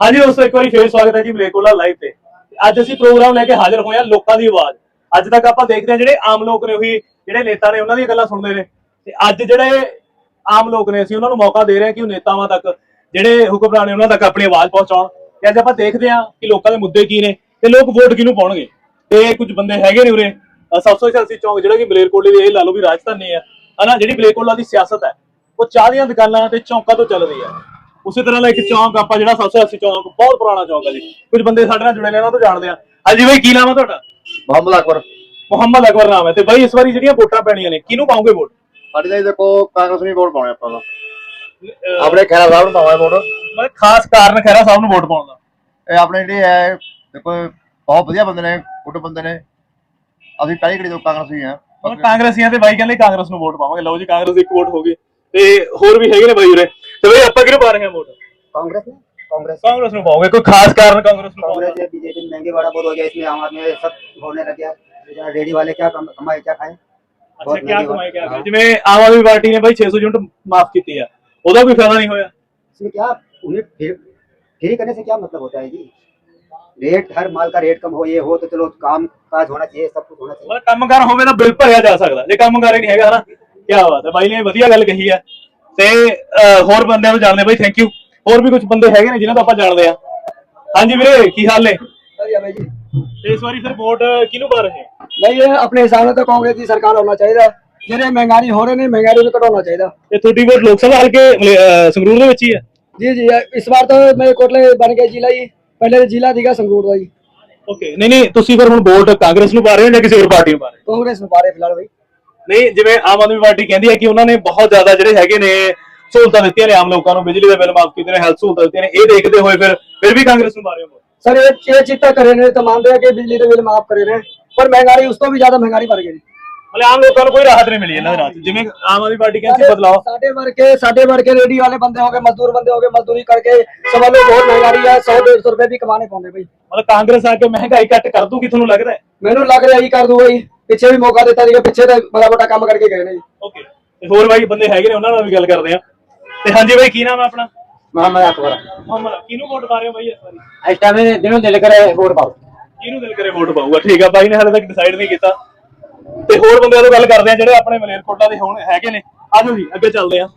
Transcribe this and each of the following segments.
ਹਾਂਜੀ ਦੋਸਤੋ ਇੱਕ ਵਾਰੀ ਫੇਰ ਸਵਾਗਤ ਹੈ ਜੀ ਮਲੇਕੋਲਾ ਲਾਈਵ ਤੇ। ਅੱਜ ਅਸੀਂ ਪ੍ਰੋਗਰਾਮ ਲੈ ਕੇ ਹਾਜ਼ਰ ਹੋਏ ਹਾਂ ਲੋਕਾਂ ਦੀ ਆਵਾਜ਼। ਅੱਜ ਤੱਕ ਆਪਾਂ ਦੇਖਦੇ ਹਾਂ ਜਿਹੜੇ ਆਮ ਲੋਕ ਨੇ ਉਹੀ, ਜਿਹੜੇ ਨੇਤਾ ਨੇ ਉਹਨਾਂ ਦੀਆਂ ਗੱਲਾਂ ਸੁਣਦੇ ਨੇ। ਤੇ ਅੱਜ ਜਿਹੜੇ ਆਮ ਲੋਕ ਨੇ, ਅਸੀਂ ਉਹਨਾਂ ਨੂੰ ਮੌਕਾ ਦੇ ਰਹੇ ਹਾਂ ਕਿ ਉਹ ਨੇਤਾਵਾਂ ਤੱਕ, ਜਿਹੜੇ ਹੁਕਮਰਾਨ ਨੇ ਉਹਨਾਂ ਤੱਕ ਆਪਣੀ ਆਵਾਜ਼ ਪਹੁੰਚਾਉਣ। ਤੇ ਅੱਜ ਆਪਾਂ ਦੇਖਦੇ ਹਾਂ ਕਿ ਲੋਕਾਂ ਦੇ ਮੁੱਦੇ ਕੀ ਨੇ ਤੇ ਲੋਕ ਵੋਟ ਕਿਹਨੂੰ ਪਾਉਣਗੇ। ਤੇ ਕੁਝ ਬੰਦੇ ਹੈਗੇ ਨੇ ਉਰੇ। ਅਹ ਸਭ ਤੋਂ ਸਿਆਸੀ ਚੌਂਕ, ਜਿਹੜਾ ਕਿ ਮਲੇਰਕੋਟਲੇ ਦੀ ਇਹ ਲਾ ਲਓ ਵੀ ਰਾਜਧਾਨੀ ਹੈ। ਹਨਾ, ਜਿਹੜੀ ਮਲੇਰਕੋਟਲਾ ਦੀ ਸਿਆਸਤ ਹੈ, ਉਹ ਚਾਹ ਦੀਆਂ ਦੁਕਾਨਾਂ ਤੇ ਚੌਂਕਾਂ ਤੋਂ ਚੱਲ ਰਹੀ ਹੈ। ਉਸੇ ਤਰ੍ਹਾਂ ਦਾ ਇੱਕ ਚੌਂਕ ਆਪਾਂ ਜਿਹੜਾ ਸਭ ਤੋਂ ਸਿਆਸੀ ਚੌਂਕ ਬਹੁਤ ਪੁਰਾਣਾ ਚੌਂਕ ਹੈ ਜੀ। ਕੁਝ ਬੰਦੇ ਸਾਡੇ ਨਾਲ ਜੁੜੇ ਨੇ ਉਹਨਾਂ ਤੋਂ ਜਾਣਦੇ ਆ ਹਾਂਜੀ ਬਾਈ ਕੀ ਨਾਮ ਹੈ ਤੁਹਾਡਾ? ਮੁਹੰਮਦ ਅਕਬਰ। ਮੁਹੰਮਦ ਅਕਬਰ ਨਾਮ ਹੈ। ਤੇ ਬਾਈ ਇਸ ਵਾਰੀ ਜਿਹੜੀਆਂ ਵੋਟਾਂ ਪੈਣੀਆਂ ਨੇ ਕਿਹਨੂੰ ਪਾਉਂਗੇ ਵੋਟ? ਸਾਡੀ ਤਾਂ ਦੇਖੋ ਕਾਂਗਰਸ ਨੂੰ ਵੋਟ ਪਾਉਣੇ ਆਪਾਂ ਅਹ ਆਪਣੇ ਖੈਰਾ ਸਾਹਿਬ ਨੂੰ ਪਾਵਾਂਗੇ ਵੋਟ। ਮਤਲਬ ਖਾਸ ਕਾਰਨ ਖੈਰਾ ਸਾਹਿਬ ਨੂੰ ਵੋਟ ਪਾਉਣ ਦਾ। ਇਹ ਆਪਣੇ ਜਿਹੜੇ ਹੈ ਦੇਖੋ ਬਹੁਤ ਵਧੀਆ ਬੰਦੇ ਨੇ ਗੁੱਡ ਬੰਦੇ ਨੇ। ਅਸੀਂ ਪਹਿਲੀ ਘੜੀ ਤੋਂ ਕਾਂਗਰਸ ਹੀ। ਆ ਕਾਂਗਰਸੀਆਂ ਤੇ ਬਾਈ ਕਹਿੰਦੇ ਕਾਂਗਰਸ ਨੂੰ ਵੋਟ ਪਾਵਾਂਗੇ। ਲਓ ਜੀ ਕਾਂਗਰਸ ਦੀ ਇੱਕ ਵੋਟ ਹੋ ਗਈ। ਤੇ ਹੋਰ ਵੀ ਹੈਗੇ ਨੇ ਬਾਈ ਉਰੇ? ਤੇ ਬਾਈ ਆਪਾਂ ਕਿਹਨੂੰ ਪਾ ਰਹੇ ਹਾਂ ਵੋਟ कांग्रेस में कांग्रेस ਕਾਂਗਰਸ ਨੂੰ ਪਾਓਗੇ ਕੋਈ ਖਾਸ ਕਾਰਨ ਕਾਂਗਰਸ ਨੂੰ ਪਾਓਗੇ कांग्रेस या बीजेपी में महंगे बड़ा बहुत हो गया इसमें आम आदमी सब होने लग गया बेचारा रेडी वाले क्या कम- कमाए क्या खाए ਅੱਛਾ ਕੀ ਕਮਾਈ ਕਿਆ ਕਰ ਜਿਵੇਂ ਆਮ ਆਦਮੀ ਪਾਰਟੀ ਨੇ ਬਾਈ 600 ਯੂਨਿਟ ਮਾਫ ਕੀਤੀ ਆ ਉਹਦਾ ਕੋਈ ਫਾਇਦਾ ਨਹੀਂ ਹੋਇਆ इसमें क्या उन्हें फ्री फ्री करने से क्या मतलब होता है जी रेट हर माल का रेट कम हो ये हो तो चलो काम काज होना चाहिए सब कुछ होना चाहिए ਮਤਲਬ ਕੰਮਕਾਰ ਹੋਵੇ ਤਾਂ ਬਿੱਲ ਭਰਿਆ ਜਾ ਸਕਦਾ ਜੇ ਕੰਮਕਾਰ ਹੀ ਨਹੀਂ ਹੈਗਾ ਹਨਾ ਕੀ ਬਾਤ ਹੈ ਬਾਈ ਨੇ ਵਧੀਆ ਗੱਲ ਕਹੀ ਹੈ ਤੇ ਹੋਰ ਬੰਦਿਆਂ ਨੂੰ ਜਾਣਦੇ ਬਾਈ ਥੈਂਕ ਯੂ ਹੋਰ ਵੀ ਕੁਝ ਬੰਦੇ ਹੈਗੇ ਨੇ ਜਿਨ੍ਹਾਂ ਤੋਂ ਆਪਾਂ ਜਾਣਦੇ ਆ। ਹਾਂਜੀ ਵੀਰੇ ਕੀ ਹਾਲ ਨੇ? ਤੇ ਇਸ ਵਾਰੀ ਫਿਰ ਵੋਟ ਕਿਹਨੂੰ ਪਾ ਰਹੇ? ਨਹੀਂ ਇਹ ਆਪਣੇ ਹਿਸਾਬ ਨਾਲ ਤਾਂ ਕਾਂਗਰਸ ਦੀ ਸਰਕਾਰ ਹੋਣਾ ਚਾਹੀਦਾ। ਜਿਹੜੇ ਮਹਿੰਗਾਈ ਹੋ ਰਹੇ ਨੇ ਮਹਿੰਗਾਈ ਨੂੰ ਘਟਾਉਣਾ ਚਾਹੀਦਾ। ਤੇ ਤੁਹਾਡੀ ਵੋਟ ਲੋਕ ਸਭਾ ਹਲਕੇ ਸੰਗਰੂਰ ਦੇ ਵਿੱਚ ਹੀ ਹੈ? ਜੀ ਜੀ ਇਸ ਵਾਰ ਤਾਂ ਮੇਰੇ ਕੋਟਲੇ ਬਣ ਗਿਆ ਜ਼ਿਲ੍ਹਾ ਹੀ ਪਹਿਲੇ ਜ਼ਿਲ੍ਹਾ ਸੀਗਾ ਸੰਗਰੂਰ ਦਾ ਜੀ। ਓਕੇ ਨਹੀਂ ਨਹੀਂ ਤੁਸੀਂ ਫਿਰ ਹੁਣ ਵੋਟ ਕਾਂਗਰਸ ਨੂੰ ਪਾ ਰਹੇ ਹੋ ਜਾਂ ਕਿਸੇ ਹੋਰ ਪਾਰਟੀ ਨੂੰ ਪਾ ਰਹੇ ਹੋ? ਕਾਂਗਰਸ ਨੂੰ ਬਾਰੇ ਫਿਲਹਾਲ ਬਈ। ਨਹੀਂ ਜਿਵੇਂ ਆਮ ਆਦਮੀ ਪਾਰਟੀ ਕਹਿੰਦੀ ਹੈ ਕਿ ਉਹਨਾਂ ਨੇ ਬਹੁਤ ਜ਼ਿਆਦਾ ਜਿਹੜੇ ਹੈਗੇ ਨੇ ਸਹੂਲਤਾਂ ਦਿੱਤੀਆਂ ਨੇ ਆਮ ਲੋਕਾਂ ਨੂੰ ਬਿਜਲੀ ਦੇ ਬਿੱਲ ਮਾਫ ਕੀਤੇ ਨੇ ਹੈਲਥ ਸਹੂਲਤਾਂ ਦਿੱਤੀਆਂ ਨੇ ਇਹ ਦੇਖਦੇ ਹੋਏ ਫਿਰ ਫਿਰ ਵੀ ਕਾਂਗਰਸ ਨੂੰ ਹੋ ਸਰ ਇਹ ਇਹ ਤਾਂ ਕਰੇ ਨੇ ਤਾਂ ਮੰਨਦੇ ਆ ਕਿ ਬਿਜਲੀ ਦੇ ਬਿੱਲ ਮਾਫ ਕਰੇ ਨੇ ਪਰ ਮਹਿੰਗਾਈ ਉਸ ਤੋਂ ਵੀ ਜ਼ਿਆਦਾ ਮਹਿੰਗਾਈ ਵੱਧ ਗਈ ਮਤਲਬ ਆਮ ਲੋਕਾਂ ਨੂੰ ਕੋਈ ਰਾਹਤ ਨਹੀਂ ਮਿਲੀ ਇਹਨਾਂ ਦੇ ਨਾਲ ਜਿਵੇਂ ਆਮ ਆਦਮੀ ਪਾਰਟੀ ਕਹਿੰਦੀ ਸੀ ਬਦਲਾਓ। ਸਾਡੇ ਵਰਗੇ ਸਾਡੇ ਵਰਗੇ ਰੇਡੀ ਵਾਲੇ ਬੰਦੇ ਹੋ ਗਏ ਮਜ਼ਦੂਰ ਬੰਦੇ ਹੋ ਗਏ ਮਜ਼ਦੂਰੀ ਕਰਕੇ ਸਭ ਨੂੰ ਬਹੁਤ ਮਹਿੰਗਾਈ ਹੈ 100 150 ਰੁਪਏ ਵੀ ਕਮਾਣੇ ਪਾਉਂਦੇ ਬਈ ਮਤਲਬ ਕਾਂਗਰਸ ਆ ਕੇ ਮਹਿੰਗਾਈ ਘੱਟ ਕਰ ਦੂਗੀ ਤੁਹਾਨੂੰ ਲੱਗਦਾ ਮੈਨੂੰ ਲੱਗ ਰਿਹਾ ਹੀ ਕਰ ਦੂਗਾ ਜੀ। ਪਿੱਛੇ ਵੀ ਮੌਕਾ ਦਿੱਤਾ ਸੀਗਾ ਪਿੱਛੇ ਤਾਂ ਬੜਾ ਮੋਟਾ ਕੰਮ ਕਰਕੇ ਗਏ ਨੇ ਜੀ। ਓਕੇ ਤੇ ਹੋਰ ਬਾਈ ਬੰਦੇ ਹੈਗੇ ਨੇ ਉਹਨਾਂ ਨਾਲ ਵੀ ਗੱਲ ਕਰਦੇ ਆ ਤੇ ਹਾਂਜੀ ਬਾਈ ਕੀ ਨਾਮ ਆ ਆਪਣਾ? ਮੁਹੰਮਦ ਅਕਬਰ। ਮੁਹੰਮਦ ਕਿਹਨੂੰ ਵੋਟ ਪਾ ਰਹੇ ਹੋ ਬਾਈ ਇਸ ਵਾਰੀ? ਇਸ ਟਾਈਮ ਦਿਨੋਂ ਦਿਲ ਕਰੇ ਵੋਟ ਪਾਓ। ਕਿਹਨੂੰ ਦਿਲ ਕਰੇ ਵੋਟ ਪਾਊਗਾ? ਠੀਕ ਆ ਬਾਈ ਨੇ ਹਾਲੇ ਤੱਕ ਡਿਸਾਈਡ ਨਹੀਂ ਕੀਤਾ। ਤੇ ਹੋਰ ਬੰਦਿਆਂ ਤੋਂ ਗੱਲ ਕਰਦੇ ਆ ਜਿਹੜੇ ਆਪਣੇ ਮਲੇਰ ਕੋਟਾ ਦੇ ਹੁਣ ਹੈਗੇ ਨੇ। ਆਜੋ ਜੀ ਅੱਗੇ ਚੱਲਦੇ ਆ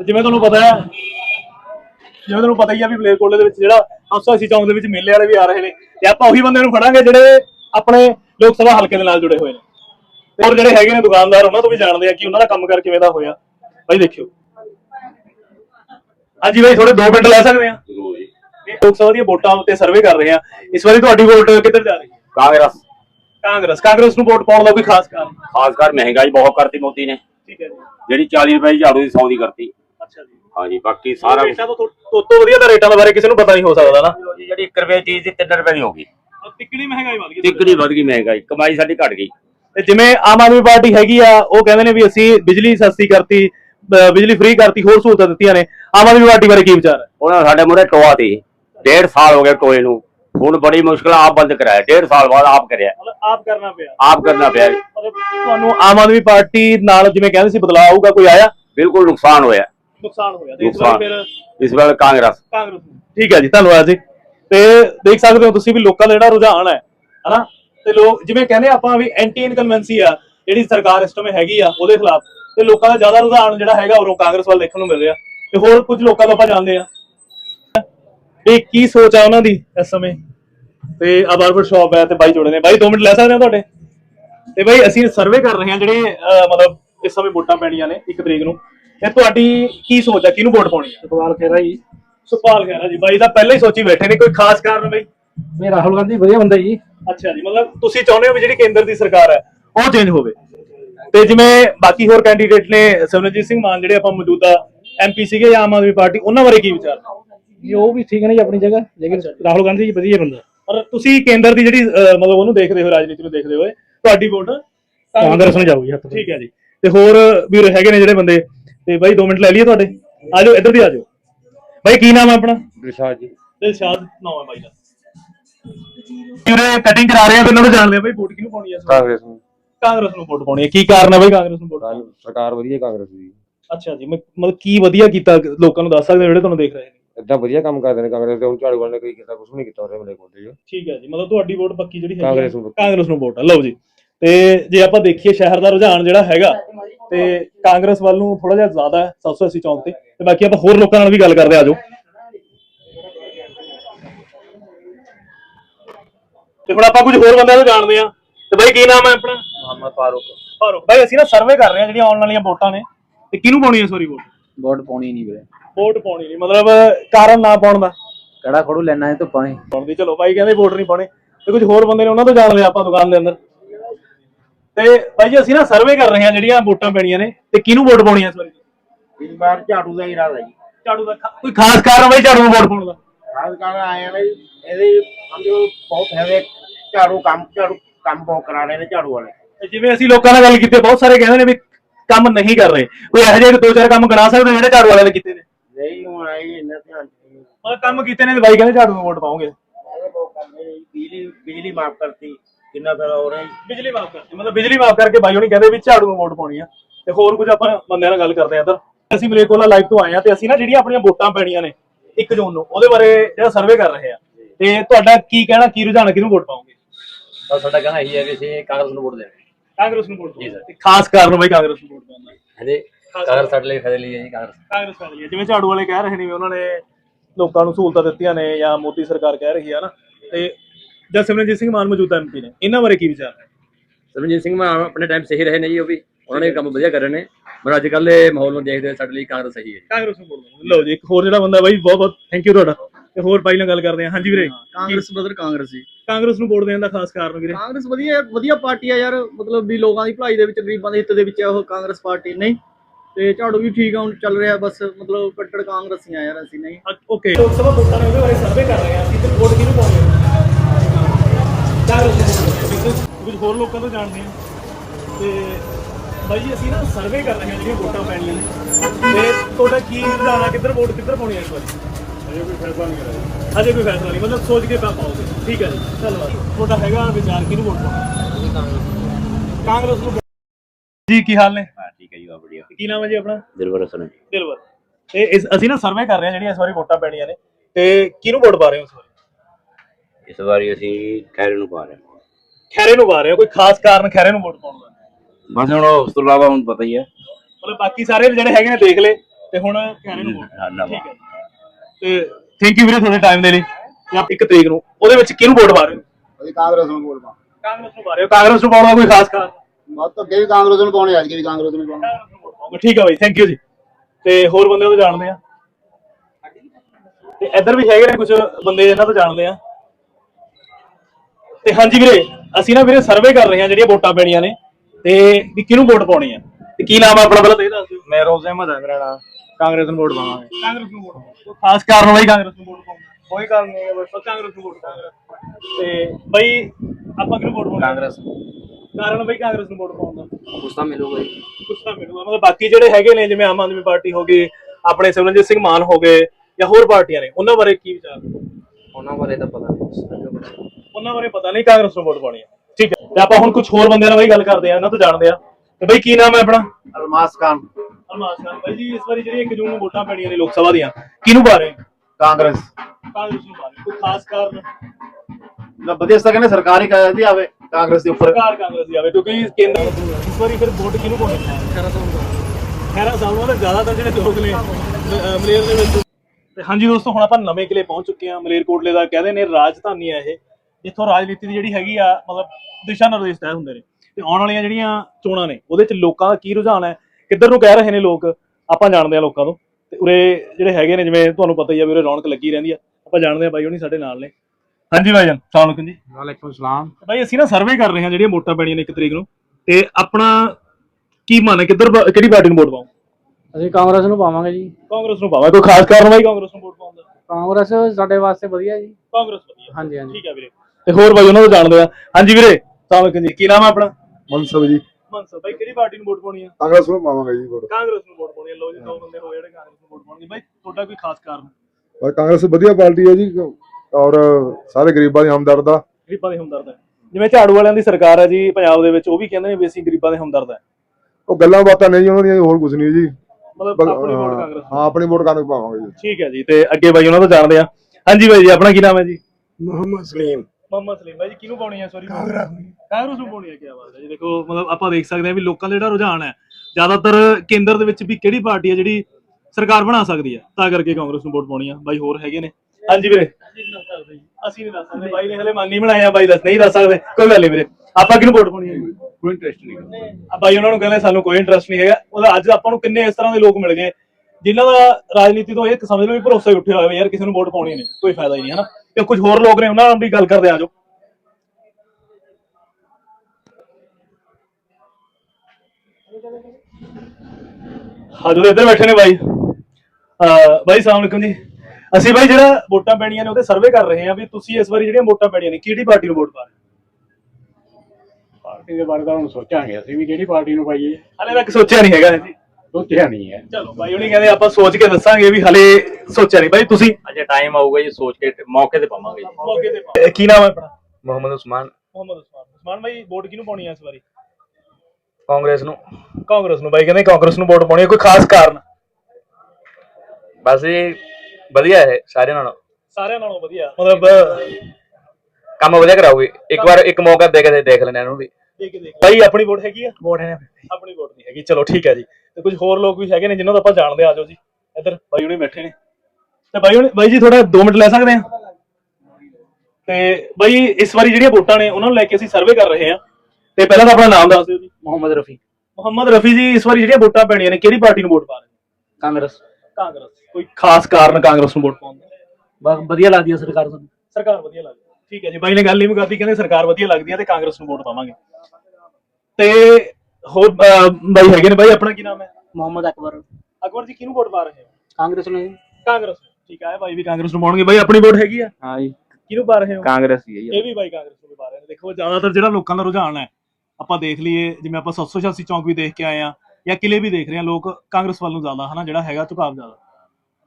ਜਿਵੇਂ ਤੁਹਾਨੂੰ ਪਤਾ ਹੈ ਜਿਵੇਂ ਤੁਹਾਨੂੰ ਪਤਾ ਹੀ ਆ ਵੀ ਮਲੇਰਕੋਟਲੇ ਦੇ ਵਿੱਚ ਜਿਹੜਾ ਅਫਸਰ ਚੌਂਕ ਦੇ ਵਿੱਚ ਮੇਲੇ ਵਾਲੇ ਵੀ ਆ ਰਹੇ ਨੇ ਤੇ ਆਪਾਂ ਉਹੀ ਬੰਦੇ ਨੂੰ ਫੜਾਂਗੇ ਜਿਹੜੇ ਆਪਣੇ ਲੋਕ ਸਭਾ ਹਲਕੇ ਦੇ ਨਾਲ ਜੁੜੇ ਹੋਏ ਨੇ। ਤੇ ਹੋਰ ਜਿਹੜੇ ਹੈਗੇ ਨੇ ਦੁਕਾਨਦਾਰ ਉਹਨਾਂ ਤੋਂ ਵੀ ਜਾਣਦੇ ਆ ਕਿ ਉਹਨਾਂ ਦਾ ਕੰਮ ਕਰ ਕਿਵੇਂ ਦਾ ਹੋਇਆ। ਬਾਈ ਦੇਖਿਓ। ਹਾਂਜੀ ਬਾਈ ਥੋੜੇ 2 ਮਿੰਟ ਲੈ ਸਕਦੇ ਆ? ਇਹ ਲੋਕ ਸਭਾ ਦੀਆਂ ਵੋਟਾਂ ਉੱਤੇ ਸਰਵੇ ਕਰ ਰਹੇ ਆ। ਇਸ ਵਾਰੀ ਤੁਹਾਡੀ ਵੋਟ ਕਿੱਧਰ ਜਾ ਰਹੀ ਹੈ? ਕਾਂਗਰਸ। ਕਾਂਗਰਸ। ਕਾਂਗਰਸ ਨੂੰ ਵੋਟ ਪਾਉਣ ਦਾ ਕੋਈ ਖਾਸ ਕਾਰਨ? ਖਾਸ ਕਰ ਮਹਿੰਗਾਈ ਬਹੁਤ ਕਰਤੀ ਮੋਦੀ ਨੇ। ਠੀਕ ਹੈ ਜੀ। ਜਿਹੜੀ 40 ਰੁਪਏ ਦੀ ਝਾੜੂ ਦੀ 100 ਦੀ ਕਰਤੀ। ਅੱਛਾ ਜੀ। ਹਾਂਜੀ ਬਾਕੀ ਸਾਰਾ ਰੇਟਾਂ ਤੋਂ ਤੋਂ ਤੋਂ ਵਧੀਆ ਤਾਂ ਰੇਟਾਂ ਦੇ ਬਾਰੇ ਕਿਸੇ ਨੂੰ ਪਤਾ ਨਹੀਂ ਹੋ ਸਕਦਾ ਨਾ। ਜਿਹੜੀ 1 ਰੁਪਏ ਚੀਜ਼ ਦੀ 3 ਰੁਪਏ ਦੀ ਹੋ ਗਈ। ਤਿੱਕੜੀ ਮਹਿੰਗਾਈ ਵਧ ਗਈ। ਤਿੱਗਣੀ ਵੱਧ ਗਈ ਮਹਿੰਗਾਈ ਕਮਾਈ ਸਾਡੀ ਘਟ ਗਈ। ਤੇ ਜਿਵੇਂ ਆਮ ਆਦਮੀ ਪਾਰਟੀ ਹੈਗੀ ਆ ਉਹ ਕਹਿੰਦੇ ਨੇ ਵੀ ਅਸੀਂ ਬਿਜਲੀ ਸਸਤੀ ਕਰਤੀ ਬਿਜਲੀ ਫ੍ਰੀ ਕਰਤੀ ਹੋਰ ਸਹੂਲਤਾਂ ਦਿੱਤੀਆਂ ਨੇ। ਆਮ ਆਦਮੀ ਪਾਰਟੀ ਬਾਰੇ ਕੀ ਵਿਚਾਰ ਹੈ? ਉਹਨਾਂ ਨੇ ਸਾਡੇ ਮੂਹਰੇ ਟੋਆ ਤੀ। ਡੇਢ ਸਾਲ ਹੋ ਗਏ ਟੋਏ ਨੂੰ। ਹੁਣ ਬੜੀ ਮੁਸ਼ਕਲ ਆਪ ਬੰਦ ਕਰਾਇਆ। ਡੇਢ ਸਾਲ ਬਾਅਦ ਆਪ ਕਰਿਆ। ਮਤਲਬ ਆਪ ਕਰਨਾ ਪਿਆ। ਆਪ ਕਰਨਾ ਪਿਆ। ਮਤਲਬ ਤੁਹਾਨੂੰ ਆਮ ਆਦਮੀ ਪਾਰਟੀ ਨਾਲ ਜਿਵੇਂ ਕਹਿੰਦੇ ਸੀ ਬਦਲਾਅ ਆਊਗਾ ਕੋਈ ਆਇਆ? ਬਿਲਕੁਲ ਨੁਕਸਾਨ ਹੋਇਆ। ਨੁਕਸਾਨ ਹੋਇਆ ਤੇ ਇਸ ਵਾਰ ਨੁਕਸਾਨ। ਫਿਰ ਇਸ ਵੇਲੇ ਕਾਂਗਰਸ। ਕਾਂਗਰਸ ਨੂੰ। ਠੀਕ ਹੈ ਜੀ ਧੰਨਵਾਦ ਜੀ। ਤੇ ਦੇਖ ਸਕਦੇ ਹੋ ਤੁਸੀਂ ਵੀ ਲੋਕਾਂ ਦਾ ਜਿਹੜਾ ਰੁਝਾਨ ਹੈ ਹਨਾ? ਤੇ ਲੋਕ ਜਿਵੇਂ ਕਹਿੰਦੇ ਆਪਾਂ ਵੀ ਐਂਟੀ ਇਨਕਨਵੈਂਸੀ ਆ ਜਿਹੜੀ ਸਰਕਾਰ ਇਸ ਸਮੇਂ ਹੈਗੀ ਆ ਉਹਦੇ ਖਿਲਾਫ। ਤੇ ਲੋਕਾਂ ਦਾ ਜ਼ਿਆਦਾ ਰੁਝਾਨ ਜਿਹੜਾ ਹੈਗਾ ਉਰੋਂ ਕਾਂਗਰਸ ਵੱਲ ਦੇਖਣ ਨੂੰ ਮਿਲ ਰਿਹਾ। ਤੇ ਹੋਰ ਕੁਝ ਲੋਕਾਂ ਤੋਂ ਆਪਾਂ ਜਾਣਦੇ ਆ ਵੀ ਕੀ ਸੋਚ ਆ ਉਹਨਾਂ ਦੀ ਇਸ ਸਮੇਂ? ਤੇ ਆ ਬਾਰਬਰ ਸ਼ਾਪ ਹੈ ਤੇ ਬਾਈ ਜੁੜੇ ਨੇ। ਬਾਈ 2 ਮਿੰਟ ਲੈ ਸਕਦੇ ਆ ਤੁਹਾਡੇ? ਤੇ ਬਾਈ ਅਸੀਂ ਸਰਵੇ ਕਰ ਰਹੇ ਹਾਂ ਜਿਹੜੇ ਅਹ, ਮਤਲਬ ਇਸ ਸਮੇਂ ਵੋਟਾਂ ਪੈਣੀਆਂ ਨੇ 1 ਤਰੀਕ ਨੂੰ। ਤੇ ਤੁਹਾਡੀ ਕੀ ਸੋਚ ਆ? ਕਿਹਨੂੰ ਵੋਟ ਪਾਉਣੀ ਆ? ਸਵਾਲ ਫੇਰਾ ਜੀ। ਸੁਪਾਲ ਖਹਿਰਾ ਜੀ ਬਾਈ ਦਾ ਪਹਿਲਾਂ ਹੀ ਸੋਚੀ ਬੈਠੇ ਨੇ ਕੋਈ ਖਾਸ ਕਾਰਨ ਬਈ? ਮੈਂ ਰਾਹੁਲ ਗਾਂਧੀ ਵਧੀਆ ਬੰਦਾ ਜੀ। ਅੱਛਾ ਜੀ ਮਤਲਬ ਤੁਸੀਂ ਚਾਹੁੰਦੇ ਹੋ ਵੀ ਜਿਹੜੀ ਕੇਂਦਰ ਦੀ ਸਰਕਾਰ ਹੈ ਉਹ ਚੇਂਜ ਹੋਵੇ? ਤੇ ਜਿਵੇਂ ਬਾਕੀ ਹੋਰ ਕੈਂਡੀਡੇਟ ਨੇ ਸਿਮਰਨਜੀਤ ਸਿੰਘ ਮਾਨ ਜਿਹੜੇ ਆਪਾਂ ਮੌਜੂਦਾ ਐਮਪੀ ਸੀਗੇ ਜਾਂ ਆਮ ਆਦਮੀ ਪਾਰਟੀ ਉਹਨਾਂ ਬਾਰੇ ਕੀ ਵਿਚਾਰ? ਜੀ ਉਹ ਵੀ ਠੀਕ ਨੇ ਜੀ ਆਪਣੀ ਜਗ੍ਹਾ ਲੇਕਿਨ ਰਾਹੁਲ ਗਾਂਧੀ ਜੀ ਵਧੀਆ ਬੰਦਾ। ਪਰ ਤੁਸੀਂ ਕੇਂਦਰ ਦੀ ਜਿਹੜੀ ਅਹ, ਮਤਲਬ ਉਹਨੂੰ ਦੇਖਦੇ ਹੋ ਰਾਜਨੀਤੀ ਨੂੰ ਦੇਖਦੇ ਹੋਏ ਤੁਹਾਡੀ ਵੋਟ ਕਾਂਗਰਸ ਨੂੰ ਜਾਊਗੀ ਹੱਥ ਠੀਕ ਹੈ ਜੀ। ਤੇ ਹੋਰ ਵੀਰ ਹੈਗੇ ਨੇ ਜਿਹੜੇ ਬੰਦੇ ਤੇ ਬਾਈ 2 ਮਿੰਟ ਲੈ ਲਈਏ ਤੁਹਾਡੇ। ਆ ਜਾਓ ਇੱਧਰ ਦੀ ਆ ਜਾਓ। ਬਾਈ ਕੀ ਨਾਮ ਹੈ ਆਪਣਾ? ਦਿਲਸ਼ਾਦ ਜੀ। ਦਿਲਸ਼ਾਦ ਨਾਮ ਹੈ ਬਾਈ ਦਾ। ਵੀਰੇ ਕਟਿੰਗ ਕਰਾ ਰਹੇ ਆ ਤੇ ਇਹਨਾਂ ਨੂੰ ਜਾਣਦੇ ਆ ਬਾਈ ਵੋਟ ਕਿਹਨੂੰ ਪਾਉਣੀ ਹੈ ਇਸ ਵਾਰ? ਕਾਂਗਰਸ ਨੂੰ। ਕਾਂਗਰਸ ਨੂੰ ਵੋਟ ਪਾਉਣੀ ਹੈ ਕੀ ਕਾਰਨ ਹੈ ਬਾਈ ਕਾਂਗਰਸ ਨੂੰ ਵੋਟ ਸਰਕਾਰ ਵਧੀਆ ਕਾਂਗਰਸ ਦੀ। ਅੱਛਾ ਜੀ ਮ- ਮਤਲਬ ਕੀ ਵਧੀਆ ਕੀਤਾ ਲੋਕਾਂ ਨੂੰ ਦੱਸ ਸਕਦੇ ਹੋ ਜਿਹੜੇ ਤੁਹਾਨੂੰ ਦੇਖ ਰਹੇ ਨੇ? ਇਦਾਂ ਵਧੀਆ ਕੰਮ ਕਰਦੇ ਨੇ ਕਾਂਗਰਸ ਦੇ ਹੁਣ ਝਾੜੂ ਵਾਲੇ ਨੇ ਕੋਈ ਕੀਤਾ ਕੁਝ ਨਹੀਂ ਕੀਤਾ ਉਹਦੇ ਵੇਲੇ ਕੋਲ ਜੀ ਠੀਕ ਹੈ ਜੀ ਮਤਲਬ ਤੁਹਾਡੀ ਵੋਟ ਪੱਕੀ ਜਿਹੜੀ ਹੈਗੀ ਆ, ਕਾਂਗਰਸ ਨੂੰ ਕਾਂਗਰਸ ਨੂੰ ਵੋਟ ਆ। ਲਓ ਜੀ ਤੇ ਜੇ ਆਪਾਂ ਦੇਖੀਏ ਸ਼ਹਿਰ ਦਾ ਰੁਝਾਨ ਜਿਹੜਾ ਹੈਗਾ ਤੇ ਕਾਂਗਰਸ ਵੱਲ ਨੂੰ ਥੋੜਾ ਜਿਹਾ ਜ਼ਿਆਦਾ ਹੈ 780 ਚੌਂਕ ਤੇ। ਤੇ ਬਾਕੀ ਆਪਾਂ ਹੋਰ ਲੋਕਾਂ ਨਾਲ ਵੀ ਗੱਲ ਕਰਦੇ ਆਜੋ ਤੇ ਹੁਣ ਆਪਾਂ ਕੁਝ ਹੋਰ ਬੰਦਿਆਂ ਤੋਂ ਜਾਣਦੇ ਆ ਤੇ ਬਾਈ ਕੀ ਨਾਮ ਹੈ ਆਪਣਾ? ਮੁਹੰਮਦ ਫਾਰੂਕ। ਫਾਰੂਕ। ਬਾਈ ਅਸੀਂ ਨਾ ਸਰਵੇ ਕਰ ਰਹੇ ਆ ਜਿਹੜੀਆਂ ਆਉਣ ਵਾਲੀਆਂ ਵੋਟਾਂ ਨੇ। ਤੇ ਕਿਹਨੂੰ ਪਾਉਣੀ ਹੈ ਸੋਰੀ ਵੋਟ? ਵੋਟ ਪਾਉਣੀ ਨਹੀਂ ਵੀਰੇ। ਵੋਟ ਪਾਉਣੀ ਨਹੀਂ ਮਤਲਬ ਕਾਰਨ ਨਾ ਪਾਉਣ ਦਾ। ਕਿਹੜਾ ਖੜੂ ਲੈਣਾ ਹੈ ਧੁੱਪਾਂ ਹੀ ਪਾਉਣ ਦੀ। ਚਲੋ ਬਾਈ ਕਹਿੰਦੇ ਵੋਟ ਨਹੀਂ ਪਾਉਣੇ। ਤੇ ਕੁਝ ਹੋਰ ਬੰਦੇ ਨੇ ਉਹਨਾਂ ਤੋਂ ਜਾਣ ਲਿਆ ਆਪਾਂ ਦੁਕਾਨ ਦੇ ਅੰਦਰ। ਤੇ ਬਾਈ ਜੀ ਅਸੀਂ ਨਾ ਸਰਵੇ ਕਰ ਰਹੇ ਹਾਂ ਜਿਹੜੀਆਂ ਵੋਟਾਂ ਪੈਣੀਆਂ ਨੇ ਤੇ ਕਿਹਨੂੰ ਵੋਟ ਪਾਉਣੀ ਹੈ ਇਸ ਵਾਰੀ? ਇਸ ਵਾਰ ਝਾੜੂ ਦਾ ਇਰਾਦਾ ਜੀ। ਝਾੜੂ ਦਾ ਖਾ- ਕੋਈ ਖਾਸ ਕਾਰਨ ਬਾਈ ਝਾੜੂ ਨੂੰ ਵੋਟ ਪਾਉਣ ਦਾ? ਖਾਸ ਕਰ ਆਏ ਆ ਜੀ ਇਹਦੇ ਸਮਝੋ ਬਹੁਤ ਹੈਗੇ ਝਾੜੂ ਕੰਮ ਝਾੜੂ ਕੰਮ ਬਹੁਤ ਕਰਾ ਰਹੇ ਨੇ ਝਾੜੂ ਵਾਲੇ। ਤੇ ਜਿਵੇਂ ਅਸੀਂ ਲੋਕਾਂ ਨਾਲ ਗੱਲ ਕੀਤੀ ਬਹੁਤ ਸਾਰੇ ਕਹਿੰਦੇ ਨੇ ਵੀ ਕੰਮ ਨਹੀਂ ਕਰ ਰਹੇ। ਕੋਈ ਇਹੋ ਜਿਹੇ ਦੋ ਚਾਰ ਕੰਮ ਗਣਾ ਸਕਦੇ ਹੋ ਜਿਹੜੇ ਝਾੜੂ ਵਾਲਿਆਂ ਨੇ ਕੀਤੇ ਨੇ? ਨਹੀਂ ਹੁਣ ਆਈ ਇੰਨਾ ਧਿਆਨ ਚ ਨਹੀਂ। ਮਤਲਬ ਕੰਮ ਕੀਤੇ ਨੇ ਤੇ ਬਾਈ ਕਹਿੰਦੇ ਝਾੜੂ ਨੂੰ ਵੋਟ ਪਾਉਂਗੇ। ਇਹਦੇ ਬਹੁਤ ਕੰਮ ਨੇ ਜੀ। ਬਿਜਲੀ ਬਿਜਲੀ ਮਾਫ ਕਰਤੀ। ਕਿੰਨਾ ਫਾਇਦਾ ਹੋ ਰਿਹਾ? ਜੀ ਬਿਜਲੀ ਮਾਫ ਕਰਤੀ ਮਤਲਬ ਬਿਜਲੀ ਮਾਫ ਕਰਕੇ ਬਾਈ ਹੋਣੀ ਕਹਿੰਦੇ ਵੀ ਝਾੜੂ ਨੂੰ ਵੋਟ ਪਾਉਣੀ ਆ। ਤੇ ਹੋਰ ਕੁਝ ਆਪਾਂ ਬੰਦਿਆਂ ਨਾਲ ਗੱਲ ਕਰਦੇ ਆ ਇੱਧਰ। ਅਸੀਂ ਮਲੇਕੋਲਾ ਲਾਈਵ ਤੋਂ ਆਏ ਆ ਤੇ ਅਸੀਂ ਨਾ ਜਿਹੜੀਆਂ ਆਪਣੀਆਂ ਵੋਟਾਂ ਪੈਣੀਆਂ ਨੇ 1 ਜੂਨ ਨੂੰ ਉਹਦੇ ਬਾਰੇ ਜਿਹੜਾ ਸਰਵੇ ਕਰ ਰਹੇ ਆ। ਤੇ ਤੁਹਾਡਾ ਕੀ ਕਹਿਣਾ ਕੀ ਰੁਝਾਨ ਕਿਹਨੂੰ ਵੋਟ ਪਾਉਂਗੇ ਤਾਂ ਸਾਡਾ ਕਹਿਣਾ ਇਹੀ ਹੈ ਕਿ ਅਸੀਂ ਕਾਂਗਰਸ ਨੂੰ ਵੋਟ ਦੇਣੀ। ਕਾਂਗਰਸ ਨੂੰ ਵੋਟ ਪਾਉਂਗੇ ਤੇ ਖਾਸ ਕਾਰਨ ਬਾਈ ਕਾਂਗਰਸ ਨੂੰ ਵੋਟ ਪਾਉਂਦਾ ਹਾਂਜੀ ਕਾਂਗਰਸ ਸਾਡੇ ਲਈ ਫਾਇਦੇ ਲਈ ਹੈ ਜੀ ਕਾਂਗਰਸ। ਕਾਂਗਰਸ ਕਰ ਲਈ ਹੈ। ਜਿਵੇਂ ਝਾੜੂ ਵਾਲੇ ਕਹਿ ਰਹੇ ਨੇ ਵੀ ਉਹਨਾਂ ਨੇ ਲੋਕਾਂ ਨੂੰ ਸਹੂਲਤਾਂ ਦਿੱਤੀਆਂ ਨੇ ਜਾਂ ਮੋਦੀ ਸਰਕਾਰ ਕਹਿ ਰਹੀ ਹੈ ਨਾ ਤੇ ਜਦ ਸਿਮਰਨਜੀਤ ਸਿੰਘ ਮਾਨ ਮੌਜੂਦਾ ਐਮਪੀ ਨੇ ਇਹਨਾਂ ਬਾਰੇ ਕੀ ਵਿਚਾਰ ਹੈ? ਸਰਬਜੀਤ ਸਿੰਘ ਮਾਨ ਆਪਣੇ ਟਾਈਮ ਸਹੀ ਰਹੇ ਨੇ ਜੀ ਉਹ ਵੀ ਉਹਨਾਂ ਨੇ ਕੰਮ ਵਧੀਆ ਕਰ ਰਹੇ ਨੇ ਪਰ ਅੱਜ ਕੱਲ੍ਹ ਦੇ ਮਾਹੌਲ ਨੂੰ ਦੇਖਦੇ ਹੋਏ ਸਾਡੇ ਲਈ ਕਾਂਗਰਸ ਸਹੀ ਹੈ ਜੀ। ਕਾਂਗਰਸ ਨੂੰ ਵੋਟ ਲਓ ਜੀ ਇੱਕ ਹੋਰ ਜਿਹੜਾ ਬੰਦਾ ਬਾਈ ਬਹੁਤ ਬਹੁਤ ਥੈਂਕ ਯੂ ਤੁਹਾਡਾ। ਤੇ ਹੋਰ ਬਾਈ ਨਾਲ ਗੱਲ ਕਰਦੇ ਹਾਂ। ਹਾਂਜੀ ਵੀਰੇ ਕਾਂਗਰਸ ਬਦਰ ਕਾਂਗਰਸ ਜੀ। ਕਾਂਗਰਸ ਨੂੰ ਵੋਟ ਦੇਣ ਦਾ ਖਾਸ ਕਾਰਨ ਵੀਰੇ? ਕਾਂਗਰਸ ਵਧੀਆ ਵਧੀਆ ਪਾਰਟੀ ਆ ਯਾਰ ਮਤਲਬ ਵੀ ਲੋਕਾਂ ਦੀ ਭਲਾਈ ਦੇ ਵਿੱਚ ਗਰੀਬਾਂ ਦੇ ਹਿੱਤ ਦੇ ਵਿੱਚ ਆ ਉਹ ਕਾਂਗਰਸ ਪਾਰਟੀ ਨਹੀਂ? ਤੇ ਝਾੜੂ ਵੀ ਠੀਕ ਆ ਹੁਣ ਚੱਲ ਰਿਹਾ ਬਸ ਮਤਲਬ ਕੱਟੜ ਕਾਂਗਰਸੀ ਆ ਯਾਰ ਅਸੀਂ ਨਹੀਂ? ਓਕੇ ਲੋਕ ਸਭਾ ਵੋਟਾਂ ਨੇ ਉਹਦੇ ਬਾਰੇ ਸਰਵੇ ਕਰ ਰਹੇ ਹਾਂ ਅਸੀਂ ਤੇ ਵੋਟ ਕਿਹਨੂੰ ਪਾਉਂਗੇ। ਕੁਝ ਹੋਰ ਲੋਕਾਂ ਤੋਂ ਜਾਣਦੇ ਹਾਂ। ਤੇ ਬਾਈ ਜੀ ਅਸੀਂ ਨਾ ਸਰਵੇ ਕਰ ਰਹੇ ਹਾਂ ਜਿਹੜੀਆਂ ਵੋਟਾਂ ਪੈਣੀਆਂ ਨੇ ਤੇ ਤੁਹਾਡਾ ਕੀ ਰੁਝਾਨ ਆ? ਕਿੱਧਰ ਵੋਟ ਕਿੱਧਰ ਪਾਉਣੀ ਹੈ ਇਸ ਵਾਰੀ? ਅਜੇ ਕੋਈ ਫੈਸਲਾ ਨਹੀਂ ਕਰਿਆ। ਅਜੇ ਕੋਈ ਫੈਸਲਾ ਨਹੀਂ। ਮਤਲਬ ਸੋਚ ਕੇ ਪਾ ਪਾਓਗੇ ਠੀਕ ਹੈ ਜੀ। ਧੰਨਵਾਦ। ਤੁਹਾਡਾ ਹੈਗਾ ਵਿਚਾਰ ਕਿਹਨੂੰ ਵੋਟ ਪਾਉਣਾ? ਕਾਂਗਰਸ ਨੂੰ। ਜੀ ਕੀ ਹਾਲ ਨੇ? ਠੀਕ ਹੈ ਜੀ ਬਹੁਤ ਵਧੀਆ। ਕੀ ਨਾਮ ਹੈ ਜੀ ਆਪਣਾ? ਦਿਲਵਰ ਹਸਨ ਦਿਲਵਰ। ਤੇ ਅਸੀਂ ਨਾ ਸਰਵੇ ਕਰ ਰਹੇ ਹਾਂ ਜਿਹੜੀਆਂ ਇਸ ਵਾਰੀ ਵੋਟਾਂ ਪੈਣੀਆਂ ਨੇ। ਤੇ ਕਿਹਨੂੰ ਵੋਟ ਪਾ ਰਹੇ ਹੋ ਇਸ ਵਾਰੀ? ਇਸ ਵਾਰੀ ਅਸੀਂ ਖੈਰ ਨੂੰ ਪਾ ਰਹੇ ਹਾਂ। ਖੈਰੇ ਨੂੰ ਪਾ ਰਹੇ ਹੋ? ਕੋਈ ਖਾਸ ਕਾਰਨ ਖੈਰੇ ਨੂੰ ਵੋਟ ਪਾਉਣ ਦਾ? ਬਸ ਹੁਣ ਉਸ ਤੋਂ ਇਲਾਵਾ ਹੁਣ ਪਤਾ ਹੀ ਹੈ। ਮਤਲਬ ਬਾਕੀ ਸਾਰੇ ਜਿਹੜੇ ਹੈਗੇ ਨੇ ਦੇਖ ਲਏ ਤੇ ਹੁਣ ਖੈਰੇ ਨੂੰ ਵੋਟ ਹਾਂ, ਨਵਾਂ। ਠੀਕ ਹੈ ਤੇ ਥੈਂਕ ਯੂ ਵੀਰੇ ਤੁਹਾਡੇ ਟਾਈਮ ਦੇ ਲਈ। ਆਪ ਇੱਕ ਤਰੀਕ ਨੂੰ। ਉਹਦੇ ਵਿੱਚ ਕਿਹਨੂੰ ਵੋਟ ਪਾ ਰਹੇ ਹੋ? ਅਸੀਂ ਕਾਂਗਰਸ ਨੂੰ ਬੋਲਵਾ ਕਾਂਗਰਸ ਨੂੰ ਪਾ ਰਹੇ ਹੋ? ਕਾਂਗਰਸ ਨੂੰ ਪਾਉਣ ਦਾ ਕੋਈ ਖਾਸ ਕਾਰਨ? ਮਤ ਤਾਂ ਅੱਗੇ ਵੀ ਕਾਂਗਰਸ ਨੂੰ ਪਾਉਣੇ ਅੱਜ ਵੀ ਕਾਂਗਰਸ ਨੂੰ ਪਾਉਣੇ ਵੋਟ ਠੀਕ ਹੈ ਬਾਈ ਥੈਂਕ ਯੂ ਜੀ। ਤੇ ਹੋਰ ਬੰਦੇ ਤੋਂ ਜਾਣਦੇ ਆ? ਤੇ ਇੱਧਰ ਵੀ ਹੈਗੇ ਨੇ ਕੁਝ ਬੰਦੇ ਇਹਨਾਂ ਤੋਂ ਜਾਣਦੇ ਆ? ਤੇ ਹਾਂਜੀ ਵੀਰੇ ਅਸੀਂ ਨਾ ਵੀਰੇ ਸਰਵੇ ਕਰ ਰਹੇ ਹਾਂ ਜਿਹੜੀਆਂ ਵੋਟਾਂ ਪੈਣੀਆਂ ਨੇ ਤੇ ਵੀ ਕਿਹਨੂੰ ਵੋਟ ਪਾਉਣੀ ਆ ਤੇ ਕੀ ਨਾਮ ਆ ਆਪਣਾ ਪਹਿਲਾਂ ਤੇ ਦੱਸ ਦਿਓ। ਮੈਂ ਰੋਜ਼ ਅਹਿਮਦ ਹੈ ਮੇਰਾ ਨਾਮ ਕਾਂਗਰਸ ਨੂੰ ਵੋਟ ਪਾਵਾਂਗੇ। ਕਾਂਗਰਸ ਨੂੰ ਵੋਟ ਖਾਸ ਕਾਰਨ ਬਾਈ ਕਾਂਗਰਸ ਨੂੰ ਵੋਟ ਪਾਉਣਾ ਕੋਈ ਕਾਰਨ ਨਹੀਂ ਹੈ ਬਸ। ਕਾਂਗਰਸ ਨੂੰ ਵੋਟ ਪਾਉਣਾ ਤੇ ਬਾਈ ਆਪਾਂ ਕਿਹਨੂੰ ਵੋਟ ਪਾਉਣਾ? ਕਾਂਗਰਸ ਕਾਰਨ ਬਾਈ ਕਾਂਗਰਸ ਨੂੰ ਵੋਟ ਪਾਉਣ ਦਾ। ਕੁਛ ਤਾਂ ਮਿਲੂਗਾ ਜੀ ਕੁਛ ਤਾਂ ਮਿਲੂਗਾ ਮਤਲਬ ਬਾਕੀ ਜਿਹੜੇ ਹੈਗੇ ਨੇ ਜਿਵੇਂ ਆਮ ਆਦਮੀ ਪਾਰਟੀ ਹੋ ਗਈ ਆਪਣੇ ਸਿਮਰਨਜੀਤ ਸਿੰਘ ਮਾਨ ਹੋ ਗਏ ਜਾਂ ਹੋਰ ਪਾਰਟੀਆਂ ਨੇ ਉਹਨਾਂ ਬਾਰੇ ਕੀ ਵਿਚਾਰ? ਉਹਨਾਂ ਬਾਰੇ ਤਾਂ ਪਤਾ ਨਹੀਂ। ਉਹਨਾਂ ਬਾਰੇ ਪਤਾ ਨਹੀਂ ਕਾਂਗਰਸ ਨੂੰ ਵੋਟ ਪਾਉਣੀ ਹੈ ਠੀਕ ਹੈ। ਤੇ ਆਪਾਂ ਹੁਣ ਕੁਝ ਹੋਰ ਬੰਦਿਆਂ ਨਾਲ ਬਾਈ ਗੱਲ ਕਰਦੇ ਆ ਇਹਨਾਂ ਤੋਂ ਜਾਣਦੇ ਆ। ਤੇ ਬਾਈ ਕੀ ਨਾਮ ਹੈ ਆਪਣਾ? ਅਲਮਾਸ ਖਾਨ। ਅਰਮਾਸ ਖਾਨ। ਬਾਈ ਜੀ ਇਸ ਵਾਰੀ ਜਿਹੜੀ 1 ਜੂਨ ਨੂੰ ਵੋਟਾਂ ਪੈਣੀਆਂ ਨੇ ਲੋਕ ਸਭਾ ਦੀਆਂ ਕਿਹਨੂੰ ਪਾ ਰਹੇ? ਕਾਂਗਰਸ। ਕਾਂਗਰਸ ਨੂੰ ਪਾ ਰਹੇ। ਕੋਈ ਖਾਸ ਕਾਰਨ? ਵਧੀਆ ਸਤਾ ਕਹਿੰਦੇ ਸਰਕਾਰ ਹੀ ਕਹਿੰਦੀ ਆਵੇ ਕਾਂਗਰਸ ਦੇ ਉੱਪਰ। ਸਰਕਾਰ ਕਾਂਗਰਸ ਦੀ ਆਵੇ ਕਿਉਂਕਿ ਕੇਂਦਰ ਇਸ ਵਾਰੀ ਫਿਰ ਵੋਟ ਕਿਹਨੂੰ ਪਾਉਣੀ ਹੈ? ਖੈਰਾ ਸਾਹਿਬ ਖੈਰਾ ਸਾਹਿਬ ਦਾ ਜ਼ਿਆਦਾਤਰ ਜਿਹੜੇ ਲੋਕ ਨੇ ਮਲੇਰ ਦੇ ਵਿੱਚ। ਤੇ ਹਾਂਜੀ ਦੋਸਤੋ ਹੁਣ ਆਪਾਂ ਨਵੇਂ ਕਿਲੇ ਪਹੁੰਚ ਚੁੱਕੇ ਹਾਂ ਮਲੇਰਕੋਟਲੇ ਦਾ ਕਹਿੰਦੇ ਨੇ ਰਾਜਧਾਨੀ ਹੈ ਇਹ। ਜਿੱਥੋਂ ਰਾਜਨੀਤੀ ਦੀ ਜਿਹੜੀ ਹੈਗੀ ਆ ਮਤਲਬ ਦਿਸ਼ਾ ਨਿਰਦੇਸ਼ ਤੈਅ ਹੁੰਦੇ ਨੇ। ਤੇ ਆਉਣ ਵਾਲੀਆਂ ਜਿਹੜੀਆਂ ਚੋਣਾਂ ਨੇ ਉਹਦੇ ਚ ਲੋਕਾਂ ਦਾ ਕੀ ਰੁਝਾਨ ਹੈ? ਕਿੱਧਰ ਨੂੰ ਕਹਿ ਰਹੇ ਨੇ ਲੋਕ? ਆਪਾਂ ਜਾਣਦੇ ਆ ਲੋਕਾਂ ਤੋਂ। ਤੇ ਉਰੇ ਜਿਹੜੇ ਹੈਗੇ ਨੇ ਜਿਵੇਂ ਤੁਹਾਨੂੰ ਪਤਾ ਹੀ ਆ ਵੀ ਉਰੇ ਰੌਣਕ ਲੱਗੀ ਰਹਿੰਦੀ ਆ। ਆਪਾਂ ਜਾਣਦੇ ਆ ਬਾਈ ਹੋਣੀ ਸਾਡੇ ਨਾਲ ਨੇ। ਹਾਂਜੀ ਭਾਈਜਾਨ ਸਲਾਮ ਅਲੈਕੁਮ ਜੀ। ਵਾਲੇਕੁਮ ਸਲਾਮ। ਭਾਈ ਅਸੀਂ ਨਾ ਸਰਵੇ ਕਰ ਰਹੇ ਹਾਂ ਜਿਹੜੀਆਂ ਵੋਟਾਂ ਪੈਣੀਆਂ ਨੇ ਇੱਕ ਤਰੀਕ ਨੂੰ। ਤੇ ਆਪਣਾ ਕੀ ਮਨ ਹੈ? ਕਿੱਧਰ ਕਿਹੜੀ ਪਾਰਟੀ ਨੂੰ ਵੋਟ ਪਾਉਂ ਅਸੀਂ ਕਾਂਗਰਸ ਨੂੰ ਪਾਵਾਂਗੇ ਜੀ। ਕਾਂਗਰਸ ਨੂੰ ਪਾਵਾਂ ਕੋਈ ਖਾਸ ਕਾਰਨ ਭਾਈ ਕਾਂਗਰਸ ਨੂੰ ਵੋਟ ਪਾਉਣ ਦਾ? ਕਾਂਗਰਸ ਸਾਡੇ ਵਾਸਤੇ ਵਧੀਆ ਜੀ। ਕਾਂਗਰਸ ਵਧੀਆ। ਹਾਂਜੀ ਹਾਂਜੀ। ਠੀਕ ਹੈ ਵੀਰੇ। ਤੇ ਹੋਰ ਭਾਈ ਉਹਨਾਂ ਤੋਂ ਜਾਣਦੇ ਆ। ਹਾਂਜੀ ਵੀਰੇ ਸਲਾਮ ਅਲੈਕੁਮ ਜੀ। ਕੀ ਨਾਮ ਹੈ ਆਪਣਾ? ਮਨਸਬ ਜੀ। ਮਨਸਬ ਭਾਈ ਕਿਹੜੀ ਪਾਰਟੀ ਨੂੰ ਵੋਟ ਪਾਉਣੀ ਆ? ਕਾਂਗਰਸ ਨੂੰ ਪਾਵਾਂਗੇ ਜੀ ਵੋਟ। ਕਾਂਗਰਸ ਨੂੰ ਵੋਟ ਪਾਉਣੀ ਆ। ਲੋ ਜੀ ਦੋ ਬੰਦੇ ਹੋ ਜਿਹੜੇ ਕਾਂਗਰਸ ਨੂੰ ਵੋਟ ਪਾਉਣਗੇ। ਭਾਈ ਤੁਹਾਡਾ ਕੋਈ ਖਾਸ ਕਾਰਨ? ਪਰ ਕਾਂਗਰਸ ਵਧੀਆ ਪਾਰਟੀ ਹੈ ਜੀ ਔਰ ਸਾਰੇ ਗਰੀਬਾਂ ਦੇ ਹਮਦਰਦ ਆ। ਗਰੀਬਾਂ ਦੇ ਹਮਦਰਦ ਹੈ ਜਿਵੇਂ ਝਾੜੂ ਵਾਲਿਆਂ ਦੀ ਸਰਕਾਰ ਹੈ ਜੀ ਪੰਜਾਬ ਦੇ ਵਿੱਚ ਉਹ ਵੀ ਕਹਿੰਦੇ ਨੇ ਵੀ ਅਸੀਂ ਗਰੀਬਾਂ ਦੇ ਹਮਦਰਦ ਹੈ ਉਹ ਗੱਲਾਂ ਬਾਤਾਂ ਨਹੀਂ ਉਹਨਾਂ ਦੀਆਂ ਹੋਰ ਕੁਝ ਨਹੀਂ ਜੀ। ਮਤਲਬ ਆਪਣੀ ਵੋਟ ਕਾਂਗਰਸ ਹਾਂ ਆਪਣੀ ਵੋਟ ਕਾਂਗਰਸ ਪਾਵਾਂਗੇ ਜੀ। ਠੀਕ ਹੈ ਜੀ ਤੇ ਅੱਗੇ ਬਾਈ ਉਹਨਾਂ ਤੋਂ ਜਾਣਦੇ ਆ। ਹਾਂਜੀ ਬਾਈ ਜੀ ਆਪਣਾ ਕੀ ਨਾਮ ਹੈ ਜੀ? ਮੁਹੰਮਦ ਸਲੀਮ। ਮੁਹੰਮਦ ਸਲੀਮ ਬਾਈ ਜੀ ਕਿਹਨੂੰ ਪਾਉਣੀ ਹੈ ਸੌਰੀ ਕਾਂਗਰਸ ਨੂੰ ਪਾਉਣੀ ਹੈ ਕੀ ਬਾਤ ਹੈ ਜੀ। ਦੇਖੋ ਮਤਲਬ ਆਪਾਂ ਦੇਖ ਸਕਦੇ ਹਾਂ ਵੀ ਲੋਕਾਂ ਦਾ ਜਿਹੜਾ ਰੁਝਾਨ ਹੈ ਜ਼ਿਆਦਾਤਰ ਕੇਂਦਰ ਦੇ ਵਿੱਚ ਵੀ ਕਿਹੜੀ ਪਾਰਟੀ ਹੈ ਜਿਹੜੀ ਸਰਕਾਰ ਬਣਾ ਸਕਦੀ ਹੈ? ਤਾਂ ਕਰਕੇ ਕਾਂਗਰਸ ਨੂੰ ਵੋਟ ਪਾਉਣੀ ਆ। ਬਾਈ ਹੋਰ ਹੈਗੇ ਨੇ? ਹਾਂਜੀ ਵੀਰੇ। ਅਸੀਂ ਨਹੀਂ ਦੱਸ ਸਕਦੇ ਬਾਈ ਨੇ ਹਲੇ ਮੰਗ ਨਹੀਂ ਬਣਾਇਆ ਬਾਈ ਦੱਸ ਨਹੀਂ ਦੱਸ ਸਕਦੇ। ਕੋਈ ਗੱਲ ਨਹੀਂ ਵੀਰੇ। ਆਪਾਂ ਕਿਹਨੂੰ ਵੋਟ ਪਾਉਣੀ ਹੈ ਕੋਈ ਇੰਟਰਸਟ ਨਹੀਂ। ਆ ਬਾਈ ਉਹਨਾਂ ਨੂੰ ਕਹਿੰਦੇ ਸਾਨੂੰ ਕੋਈ ਇੰਟਰਸਟ ਨਹੀਂ ਹੈਗਾ। ਉਹਦਾ ਅੱਜ ਆਪਾਂ ਨੂੰ ਕਿੰਨੇ ਇਸ ਤਰ੍ਹਾਂ ਦੇ ਲੋਕ ਮਿਲ ਗਏ। ਜਿਨ੍ਹਾਂ ਦਾ ਰਾਜਨੀਤੀ ਤੋਂ ਇਹ ਸਮਝ ਲਓ ਵੀ ਭਰੋਸਾ ਉੱਠਿਆ ਹੋਇਆ ਯਾਰ ਕਿਸੇ ਨੂੰ ਵੋਟ ਪਾਉਣੀ ਨਹੀਂ ਕੋਈ ਫਾਇਦਾ ਹੀ ਨਹੀਂ ਹਨਾ? ਤੇ ਕੁਝ ਹੋਰ ਲੋਕ ਨੇ ਉਹਨਾਂ ਨਾਲ ਵੀ ਗੱਲ ਕਰਦੇ ਆ ਜਾਓ। ਹਾਜੋ ਇੱਧਰ ਬੈਠੇ ਨੇ ਬਾਈ। ਅਹ ਬਾਈ ਸਲਾਮ ਅਲੈਕੁਮ ਜੀ। ਅਸੀਂ ਬਾਈ ਜਿਹੜਾ ਵੋਟਾਂ ਪੈਣੀਆਂ ਨੇ ਉਹਦੇ ਸਰਵੇ ਕਰ ਰਹੇ ਹਾਂ ਵੀ ਤੁਸੀਂ ਇਸ ਵਾਰੀ ਜਿਹੜੀਆਂ ਵੋਟਾਂ ਪੈਣੀਆਂ ਨੇ ਕਿਹੜੀ ਪਾਰਟੀ ਨੂੰ ਵੋਟ ਪਾ ਰਹੇ ਪਾਰਟੀ ਦੇ ਬਾਰੇ ਤਾਂ ਹੁਣ ਸੋਚਾਂਗੇ ਅਸੀਂ ਵੀ ਕਿਹੜੀ ਪਾਰਟੀ ਨੂੰ ਪਾਈਏ? ਹਲੇ ਤੱਕ ਸੋਚਿਆ ਨਹੀਂ ਹੈਗਾ ਜੀ। ਸੋਚਿਆ ਨਹੀਂ ਹੈ। ਚਲੋ ਬਾਈ ਉਹਨੇ ਕਹਿੰਦੇ ਆਪਾਂ ਸੋਚ ਕੇ ਦੱਸਾਂਗੇ ਵੀ ਹਲੇ ਸੋਚਿਆ ਨਹੀਂ। ਬਾਈ ਤੁਸੀਂ? ਅਜੇ ਟਾਈਮ ਆਊਗਾ ਜੀ ਸੋਚ ਕੇ ਮੌਕੇ ਤੇ ਪਾਵਾਂਗੇ ਜੀ। ਮੌਕੇ ਤੇ ਪਾਓ। ਕੀ ਨਾਮ ਹੈ ਆਪਣਾ? ਮੁਹੰਮਦ ਉਸਮਾਨ। ਮੁਹੰਮਦ ਉਸਮਾਨ। ਉਸਮਾਨ ਬਾਈ ਵੋਟ ਕਿਹਨੂੰ ਪਾਉਣੀ ਹੈ ਇਸ ਵਾਰੀ? ਕਾਂਗਰਸ ਨੂੰ। ਕਾਂਗਰਸ ਨੂੰ। ਬਾਈ ਕਹਿੰਦੇ ਕਾਂਗਰਸ ਨੂੰ ਵੋਟ ਪਾਉਣੀ ਹੈ ਕੋਈ ਖਾਸ ਕਾਰਨ? ਬਸ ਇਹ ਵਧੀਆ ਹੈ ਸਾਰਿਆਂ ਨਾਲੋਂ। ਸਾਰਿਆਂ ਨਾਲੋਂ ਵਧੀਆ। ਮਤਲਬ ਕੰਮ ਵਧੀਆ ਕਰਾਉਗੇ ਇੱਕ ਵਾਰ ਇੱਕ ਮੌਕਾ ਦੇ ਕੇ ਦੇਖ ਲੈਣਾ ਇਹਨੂੰ ਵੀ। ਦੇਖ ਦੇਖ ਬਾਈ ਆਪਣੀ ਵੋਟ ਹੈਗੀ ਆ? ਵੋਟ ਹੈ ਆਪਣੀ ਵੋਟ ਨਹੀਂ ਹੈਗੀ। ਚਲੋ ਠੀਕ ਹੈ ਜੀ। ਤੇ ਕੁਝ ਹੋਰ ਲੋਕ ਵੀ ਹੈਗੇ ਨੇ ਜਿਨ੍ਹਾਂ ਦਾ ਆਪਾਂ ਜਾਣਦੇ ਆ ਆਜੋ ਜੀ। ਇੱਧਰ ਬਾਈ ਹੁਣੇ ਬੈਠੇ ਨੇ। ਤੇ ਬਾਈ ਹੁਣੇ ਬਾਈ ਜੀ ਥੋੜਾ 2 ਮਿੰਟ ਲੈ ਸਕਦੇ ਆ? ਤੇ ਬਾਈ ਇਸ ਵਾਰੀ ਜਿਹੜੀਆਂ ਵੋਟਾਂ ਨੇ ਉਹਨਾਂ ਨੂੰ ਲੈ ਕੇ ਅਸੀਂ ਸਰਵੇ ਕਰ ਰਹੇ ਹਾਂ। ਤੇ ਪਹਿਲਾਂ ਤਾਂ ਆਪਣਾ ਨਾਮ ਦੱਸ ਦਿਓ ਜੀ। ਮੁਹੰਮਦ ਰਫੀ। ਮੁਹੰਮਦ ਰਫੀ ਜੀ ਇਸ ਵਾਰੀ ਜਿਹੜੀਆਂ ਵੋਟਾਂ ਪੈਣੀਆਂ ਨੇ ਕਿਹੜੀ ਪਾਰਟੀ ਨੂੰ ਵੋਟ ਪਾ ਰਹੇ ਨੇ ਕਾਂਗਰਸ। ਕਾਂਗਰਸ। ਕੋਈ ਖਾਸ ਕਾਰਨ ਕਾਂਗਰਸ ਨੂੰ ਵੋਟ ਪਾਉਣ ਦਾ? ਬਸ ਵਧੀਆ ਲੱਗਦੀ ਹੈ ਸਰਕਾਰ ਸਾਨੂੰ ਸਰਕਾਰ ਵਧੀਆ ਲੱਗਦੀ। ਠੀਕ ਹੈ ਜੀ ਬਾਈ ਨੇ ਗੱਲ ਨਹੀਂ ਮੁਕਾਤੀ ਕਹਿੰਦੇ ਸਰਕਾਰ ਵਧੀਆ ਲੱਗਦੀ ਹੈ ਤੇ ਕਾਂਗਰਸ ਨੂੰ ਵੋਟ ਪਾਵਾਂਗੇ। ਤੇ ਹੋਰ ਅਹ, ਬਾਈ ਹੈਗੇ ਨੇ ਬਾਈ ਆਪਣਾ ਕੀ ਨਾਮ ਹੈ? ਮੁਹੰਮਦ ਅਕਬਰ। ਅਕਬਰ ਜੀ ਕਿਹਨੂੰ ਵੋਟ ਪਾ ਰਹੇ ਹੋ? ਕਾਂਗਰਸ ਨੂੰ ਕਾਂਗਰਸ ਨੂੰ। ਠੀਕ ਹੈ ਬਾਈ ਵੀ ਕਾਂਗਰਸ ਨੂੰ ਪਾਉਣਗੇ। ਬਾਈ ਆਪਣੀ ਵੋਟ ਹੈਗੀ ਆ? ਹਾਂ ਜੀ। ਕਿਹਨੂੰ ਪਾ ਰਹੇ ਹੋ? ਕਾਂਗਰਸ ਹੀ ਹੈ ਇਹ ਵੀ ਬਾਈ ਕਾਂਗਰਸ ਨੂੰ ਪਾ ਰਹੇ ਨੇ। ਦੇਖੋ ਜ਼ਿਆਦਾਤਰ ਜਿਹੜਾ ਲੋਕਾਂ ਦਾ ਰੁਝਾਨ ਹੈ ਆਪਾਂ ਦੇਖ ਲਈਏ ਜਿਵੇਂ ਆਪਾਂ 786 ਚੌਂਕ ਵੀ ਦੇਖ ਕੇ ਆਏ ਆ ਜਾਂ ਕਿਲੇ ਵੀ ਦੇਖ ਰਹੇ ਆ ਲੋਕ ਕਾਂਗਰਸ ਵੱਲ ਨੂੰ ਜ਼ਿਆਦਾ ਹਨਾ ਜਿਹੜਾ ਹੈਗਾ ਝੁਕਾਵ ਜ਼ਿਆਦਾ।